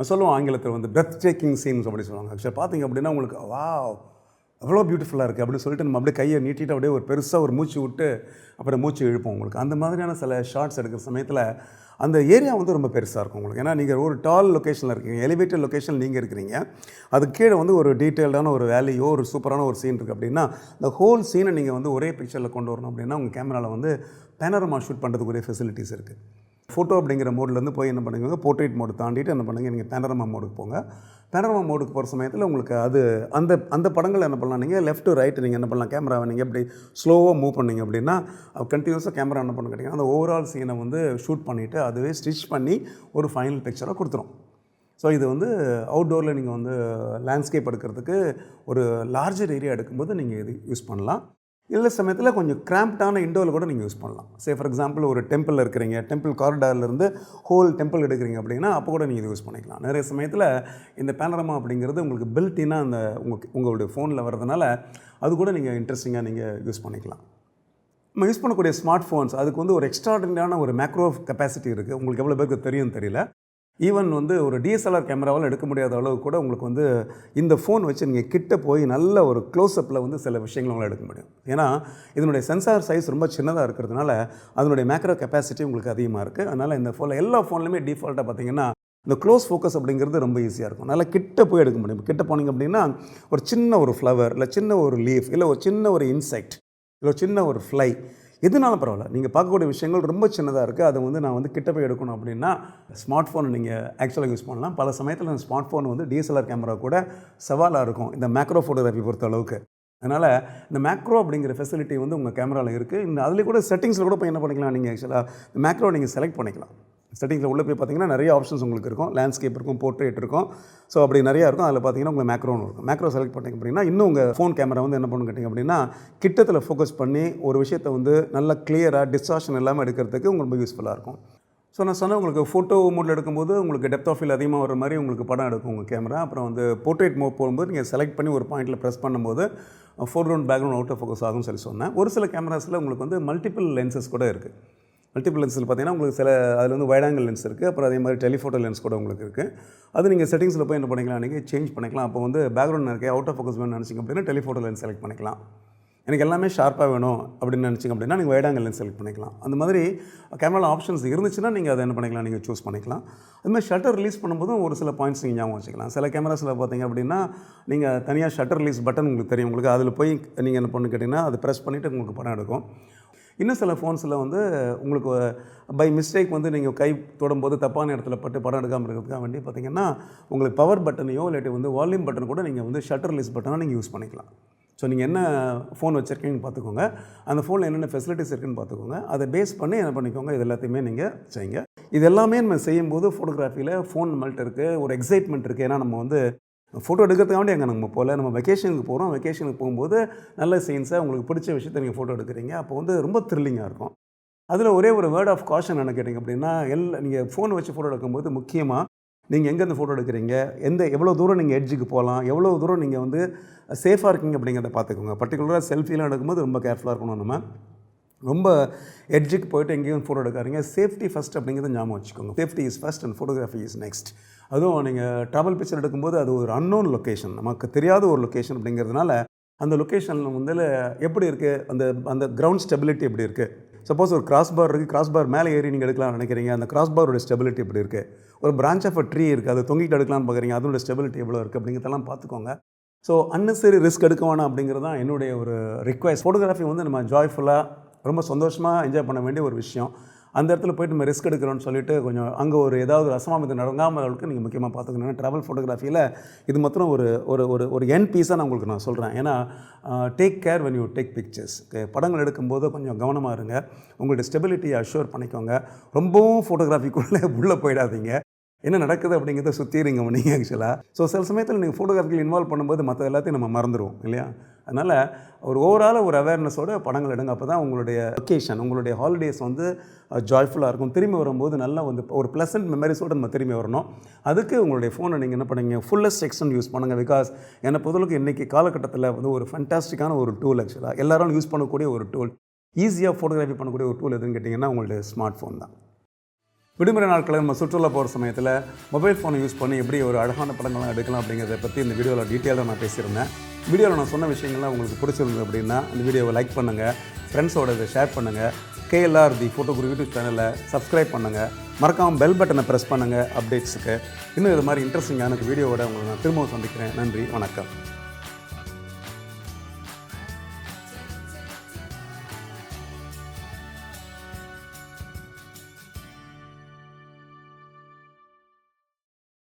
[SPEAKER 1] சொல்லுவோம் ஆங்கிலத்தில் வந்து பிரெத் டேக்கிங் சீன்ஸ் அப்படி சொல்லுவாங்க. ஆக்சுவலாக பார்த்தீங்க அப்படின்னா உங்களுக்கு வா அவ்வளோ பியூட்டிஃபுல்லாக இருக்குது அப்படின்னு சொல்லிட்டு நம்ம அப்படியே கையை நீட்டிட்டு அப்படியே ஒரு பெருசாக ஒரு மூச்சு விட்டு அப்புறம் மூச்சு இழுப்போம் உங்களுக்கு. அந்த மாதிரியான சில ஷார்ட்ஸ் எடுக்கிற சமயத்தில் அந்த ஏரியா வந்து ரொம்ப பெருசாக இருக்கும் உங்களுக்கு. ஏன்னா நீங்கள் ஒரு டால் லொக்கேஷனில் இருக்கீங்க எலிவேட்டட் லொக்கேஷன் நீங்கள் இருக்கிறீங்க. அது கீழே வந்து ஒரு டீட்டெயில்டான ஒரு வேலையோ ஒரு சூப்பரான ஒரு சீன் இருக்குது அப்படின்னா இந்த ஹோல் சீனை நீங்கள் வந்து ஒரே பிக்சரில் கொண்டு வரணும் அப்படின்னா உங்கள் கேமராவில் வந்து பேனரமா ஷூட் பண்ணுறதுக்குரிய ஃபெசிலிட்டிஸ் இருக்குது ஃபோட்டோ அப்படிங்கிற மோட்லேருந்து போய் என்ன பண்ணிக்கோங்க போர்ட்ரேட் மோடு தாண்டிட்டு என்ன பண்ணுங்கள் நீங்கள் பேனரமா மோடுக்கு போங்க. பேனரமா மோடுக்கு போகிற சமயத்தில் உங்களுக்கு அது அந்த அந்த படங்கள் என்ன பண்ணலாம்? நீங்கள் லெஃப்ட் டு ரைட் நீங்கள் என்ன பண்ணலாம்? கேமராவை நீங்கள் எப்படி ஸ்லோவாக மூவ் பண்ணீங்க அப்படின்னா கண்டினியூஸாக கேமரா என்ன பண்ண கேட்டிங்கன்னா அந்த ஓவரால் சீனை வந்து ஷூட் பண்ணிவிட்டு அதுவே ஸ்டிச் பண்ணி ஒரு ஃபைனல் பிக்சராக கொடுத்துரும். ஸோ இது வந்து அவுட்டோரில் நீங்கள் வந்து லேண்ட்ஸ்கேப் எடுக்கிறதுக்கு ஒரு லார்ஜர் ஏரியா எடுக்கும்போது நீங்கள் இது யூஸ் பண்ணலாம். இல்லை சமயத்தில் கொஞ்சம் கிராம்ப்டான இண்டோவில் கூட நீங்கள் யூஸ் பண்ணலாம். சே ஃபார் எக்ஸாம்பிள் ஒரு டெம்பிள் இருக்கிறீங்க டெம்பிள் காரிடார்லேருந்து ஹோல் டெம்பிள் எடுக்கிறீங்க அப்படின்னா அப்போ கூட நீங்கள் இது யூஸ் பண்ணிக்கலாம். நிறைய சமயத்தில் இந்த பேனரமா அப்படிங்கிறது உங்களுக்கு பில்ட்டினாக அந்த உங்கள் உங்களுடைய ஃபோனில் வர்றதுனால அது கூட நீங்கள் இன்ட்ரெஸ்டிங்காக நீங்கள் யூஸ் பண்ணிக்கலாம். நம்ம யூஸ் பண்ணக்கூடிய ஸ்மார்ட் ஃபோன்ஸ் அதுக்கு வந்து ஒரு எக்ஸ்ட்ராடினரியான ஒரு மேக்ரோ கெப்பாசிட்டி இருக்குது உங்களுக்கு எவ்வளோ பேருக்கு தெரியும் தெரியல. ஈவன் வந்து ஒரு டிஎஸ்எல்ஆர் கேமராவால் எடுக்க முடியாத அளவு கூட உங்களுக்கு வந்து இந்த ஃபோன் வச்சு நீங்கள் கிட்ட போய் நல்ல ஒரு க்ளோஸ்அப்பில் வந்து சில விஷயங்கள் உங்களால் எடுக்க முடியும். ஏன்னா இதனுடைய சென்சார் சைஸ் ரொம்ப சின்னதாக இருக்கிறதுனால அதனுடைய மேக்ரோ கெப்பாசிட்டி உங்களுக்கு அதிகமாக இருக்குது அதனால் இந்த ஃபோனில் எல்லா ஃபோன்லையுமே டிஃபால்ட்டாக பார்த்தீங்கன்னா இந்த க்ளோஸ் ஃபோக்கஸ் அப்படிங்கிறது ரொம்ப ஈஸியாக இருக்கும். நல்லா கிட்ட போய் எடுக்க முடியும். கிட்ட போனீங்க அப்படின்னா ஒரு சின்ன ஒரு ஃப்ளவர் இல்லை சின்ன ஒரு லீஃப் இல்லை ஒரு சின்ன ஒரு இன்செக்ட் இல்லை ஒரு சின்ன ஒரு ஃப்ளை எதுனாலும் பரவாயில்ல. நீங்கள் பார்க்கக்கூடிய விஷயங்கள் ரொம்ப சின்னதாக இருக்குது அதை வந்து நான் வந்து கிட்ட போய் எடுக்கணும் அப்படின்னா ஸ்மார்ட் ஃபோனை நீங்கள் ஆக்சுவலாக யூஸ் பண்ணலாம். பல சமயத்தில் அந்த ஸ்மார்ட் ஃபோன் வந்து டிஎஸ்எல்ஆர் கேமரா கூட சவாலாக இருக்கும். இந்த மேக்ரோ ஃபோட்டோகிராஃபி பொறுத்த அளவுக்கு அதனால் இந்த மேக்ரோ அப்படிங்கிற ஃபெசிலிட்டி வந்து உங்கள் கேமராவில் இருக்குது இந்த அதில் கூட செட்டிங்ஸில் கூட போய் என்ன பண்ணிக்கலாம்? நீங்கள் ஆக்சுவலாக மேக்ரோ நீங்கள் செலக்ட் பண்ணிக்கலாம். செட்டிங்ஸில் உள்ளே போய் பார்த்தீங்கன்னா நிறைய ஆப்ஷன்ஸ் உங்களுக்கு இருக்கும். லேண்ட்ஸ்கேப் இருக்கும் போர்ட்ரேட் இருக்கும். ஸோ அப்படி நிறையா இருக்கும். அதில் பார்த்தீங்கன்னா உங்களுக்கு மேக்ரோன்னு இருக்கும். மேக்ரோ செலக்ட் பண்ணிங்க அப்படின்னா இன்னும் உங்கள் ஃபோன் கேமரா வந்து என்ன பண்ணு கேட்டிங்க அப்படின்னா கிட்டத்தில் ஃபோக்கஸ் பண்ணி ஒரு விஷயத்தை வந்து நல்லா கிளியராக டிஸ்டார்ஷன் இல்லாமல் எடுக்கிறதுக்கு உங்களுக்கு ரொம்ப யூஸ்ஃபுல்லாக இருக்கும். ஸோ நான் சொன்னேன் உங்களுக்கு ஃபோட்டோ மோடில் எடுக்கும்போது உங்களுக்கு டெப்த் ஆஃப் ஃபீல் அதிகமாக வர மாதிரி உங்களுக்கு படம் எடுக்கும் உங்கள் கேமரா அப்புறம் வந்து போர்ட்ரேட் மோட் போகும்போது நீங்கள் செலக்ட் பண்ணி ஒரு பாயிண்ட்டில் ப்ரெஸ் பண்ணும்போது foreground background out of focus ஆகும்னு சொல்லி சொன்னேன். ஒரு சில கேமராஸில் உங்களுக்கு வந்து மல்டிபிள் லென்சஸ் கூட இருக்குது மல்டிபிள் லென்ஸில் பார்த்தீங்கன்னா உங்களுக்கு சில அதில் வந்து வைடாங்கல் லென்ஸ் இருக்குது அப்புறம் அதே மாதிரி டெலிஃபோட்டோ லென்ஸ் கூட உங்களுக்கு இருக்குது அது நீங்கள் செட்டிங்ஸில் போய் என்ன பண்ணிக்கலாம்? நீங்கள் சேஞ்ச் பண்ணிக்கலாம். அப்போ வந்து பேக்ரவுண்ட் இருக்குது அவுட் ஆஃப் ஃபோக்கஸ் வேணும்னு நினச்சிங்க அப்படின்னா டெலிஃபோட்டோ லென்ஸ் செலக்ட் பண்ணிக்கலாம். எனக்கு எல்லாமே ஷார்ப்பாக வேணும் அப்படின்னு நினச்சிங்க அப்படின்னா நீங்கள் வைடாங்கல் லென்ஸ் செலக்ட் பண்ணிக்கலாம். அந்த மாதிரி கேமராவில் ஆப்ஷன்ஸ் இருந்துச்சுன்னா நீங்கள் அதை என்ன பண்ணிக்கலாம்? நீங்கள் சூஸ் பண்ணிக்கலாம். அது மாதிரி ஷட்டர் ரிலீஸ் பண்ணும்போதும் ஒரு சில பாயிண்ட்ஸ் நீங்கள் ஞாபகம் வச்சுக்கலாம். சில கேமராஸில் பார்த்தீங்க அப்படின்னா நீங்கள் தனியாக ஷட்டர் ரிலீஸ் பட்டன் உங்களுக்கு தெரியும். உங்களுக்கு அதில் போய் நீங்கள் என்ன பண்ணு கேட்டிங்கன்னா அதை ப்ரெஸ் பண்ணிவிட்டு உங்களுக்கு படம் எடுக்கும். இன்னும் சில ஃபோன்ஸில் வந்து உங்களுக்கு பை மிஸ்டேக் வந்து நீங்கள் கை தொடும்போது தப்பான இடத்துல பட்டு படம் எடுக்காமல் இருக்கிறதுக்காக வேண்டி பார்த்தீங்கன்னா உங்களுக்கு பவர் பட்டனையோ இல்லாட்டி வந்து வால்யூம் பட்டன் கூட நீங்கள் வந்து ஷட்டர் லிஸ்ட் பட்டனாக நீங்கள் யூஸ் பண்ணிக்கலாம். ஸோ நீங்கள் என்ன ஃபோன் வச்சுருக்கீங்கன்னு பார்த்துக்கோங்க. அந்த ஃபோனில் என்னென்ன ஃபெசிலிட்டிஸ் இருக்குன்னு பார்த்துக்கோங்க. அதை பேஸ் பண்ணி என்ன பண்ணிக்கோங்க இது எல்லாத்தையுமே நீங்கள் செய்யுங்க. இது எல்லாமே நம்ம செய்யும்போது ஃபோட்டோகிராஃபியில் ஃபோன் நம்மள்ட்ட இருக்குது ஒரு எக்ஸைட்மெண்ட் இருக்குது ஏன்னா நம்ம வந்து ஃபோட்டோ எடுக்கிறதுக்காண்டி எங்கே நம்ம போகல. நம்ம வெக்கேஷனுக்கு போகிறோம் வெக்கேஷனுக்கு போகும்போது நல்ல சீன்ஸை உங்களுக்கு பிடிச்ச விஷயத்தை நீங்கள் ஃபோட்டோ எடுக்கிறீங்க. அப்போ வந்து ரொம்ப த்ரில்லிங்காக இருக்கும். அதில் ஒரே ஒரு வேர்ட் ஆஃப் காஷன் என்ன கேட்டிங்க அப்படின்னா எல்லா நீங்கள் ஃபோன் வச்சு ஃபோட்டோ எடுக்கும்போது முக்கியமாக நீங்கள் எங்கேருந்து ஃபோட்டோ எடுக்கிறீங்க? எந்த எவ்வளோ தூரம் நீங்கள் எட்ஜுக்கு போகலாம்? எவ்வளோ தூரம் நீங்கள் வந்து சேஃபாக இருக்கீங்க அப்படிங்கிறத பார்த்துக்கோங்க. பர்டிகுலராக செல்ஃபிலாம் எடுக்கும்போது ரொம்ப கேர்ஃபுல்லாக இருக்கணும் நம்ம. ரொம்ப எட்ஜுக்கு போயிட்டு எங்கேயும் ஃபோட்டோ எடுக்காதீங்க. சேஃப்டி ஃபஸ்ட் அப்படிங்கிறத ஞாபகம் வச்சுக்கோங்க. Safety is first and photography is next அதுவும் நீங்கள் ட்ராவல் பிக்சர் எடுக்கும்போது அது ஒரு அன்னோன் லொக்கேஷன் நமக்கு தெரியாத ஒரு லொக்கேஷன் அப்படிங்கிறதுனால அந்த லொக்கேஷனில் வந்து எப்படி இருக்குது அந்த அந்த கிரவுண்ட் ஸ்டெபிலிட்டி எப்படி இருக்குது சப்போஸ் ஒரு கிராஸ் பார் இருக்குது கிராஸ் பார் மேலே ஏறி நீங்கள் எடுக்கலாம்னு நினைக்கிறீங்க. அந்த கிராஸ் பாரோட ஸ்டெபிலிட்டி எப்படி இருக்குது ஒரு பிரான்ச் ஆஃப் அ ட்ரீ இருக்குது அது தொங்கிட்டு எடுக்கலாம்னு பார்க்குறீங்க அதோட ஸ்டெபிலிட்டி எவ்வளோ இருக்குது அப்படிங்கிறதெல்லாம் பார்த்துக்கோங்க. ஸோ அன்னெசரி ரிஸ்க் எடுக்க வேணாம் அப்படிங்கிறது தான் என்னுடைய ஒரு ரிக்வெஸ்ட் ஃபோட்டோகிராஃபி வந்து நம்ம ஜாய்ஃபுல்லாக ரொம்ப சந்தோஷமாக என்ஜாய் பண்ண வேண்டிய ஒரு விஷயம். அந்த இடத்துல போயிட்டு நம்ம ரிஸ்க் எடுக்கிறோம்னு சொல்லிட்டு கொஞ்சம் அங்கே ஒரு ஏதாவது ஒரு நடங்காமல் அளவுக்கு நீங்கள் முக்கியமாக பார்த்துக்கணும். ட்ராவல் ஃபோட்டோகிராஃபியில் இது மாத்திரம் ஒரு ஒரு ஒரு ஒரு என் பீஸாக நான் உங்களுக்கு நான் சொல்கிறேன் ஏன்னா take care when you take pictures படங்கள் எடுக்கும்போது கொஞ்சம் கவனமாக இருங்க. உங்களுடைய ஸ்டெபிலிட்டியை அஷ்யூர் பண்ணிக்கோங்க. ரொம்பவும் ஃபோட்டோகிராஃபிக்குள்ளே உள்ளே போயிடாதீங்க. என்ன நடக்குது அப்படிங்கிறத சுற்றிடுங்க நீங்கள் ஆக்சுவலாக ஸோ சில சமயத்தில் நீங்கள் ஃபோட்டோகிராஃபியில் இன்வால்வ் பண்ணும்போது மற்ற எல்லாத்தையும் நம்ம மறந்துடுவோம் இல்லையா? அதனால் ஒரு ஓவரால் ஒரு அவேர்னஸோட படங்கள் எடுங்க. அப்போ தான் உங்களுடைய ஒகேஷன் உங்களுடைய ஹாலிடேஸ் வந்து ஜாய்ஃபுல்லாக இருக்கும். திரும்பி வரும்போது நல்லா வந்து ஒரு ப்ளசன்ட் மெமரிஸோடு நம்ம திரும்பி வரணும். அதுக்கு உங்களுடைய ஃபோனை நீங்கள் என்ன பண்ணுங்க? ஃபுல்லஸ்ட் எக்ஸ்டன் யூஸ் பண்ணுங்கள் பிகாஸ் என்னை பொறுத்தளவுக்கு இன்றைக்கி காலகட்டத்தில் வந்து ஒரு ஃபண்டாஸ்டிக்கான ஒரு டூல் ஆக்சுவலாக எல்லாரும் யூஸ் பண்ணக்கூடிய ஒரு டூல் ஈஸியாக ஃபோட்டோகிராஃபி பண்ணக்கூடிய ஒரு டூல் எதுன்னு கேட்டிங்கன்னா உங்களுடைய ஸ்மார்ட் ஃபோன் தான். விடுமுறை நாட்களில் நம்ம சுற்றுலா போகிற சமயத்தில் மொபைல் ஃபோனை யூஸ் பண்ணி எப்படி ஒரு அழகான படங்கள்லாம் எடுக்கலாம் அப்படிங்கிறத பற்றி இந்த வீடியோவில் டீட்டெயிலாக நான் பேசியிருந்தேன். வீடியோவில் நான் சொன்ன விஷயங்கள்லாம் உங்களுக்கு பிடிச்சிருந்தது அப்படின்னா இந்த வீடியோவை லைக் பண்ணுங்கள் ஃப்ரெண்ட்ஸோட இதை ஷேர் பண்ணுங்கள் KLR the photo Guru YouTube சேனலை சப்ஸ்கிரைப் பண்ணுங்கள் மறக்காமல் பெல் பட்டனை ப்ரெஸ் பண்ணுங்கள் அப்டேட்ஸுக்கு இன்னும் இது மாதிரி இன்ட்ரெஸ்டிங்கான வீடியோவோட உங்களை நான் திரும்பவும் சந்திக்கிறேன். நன்றி வணக்கம்.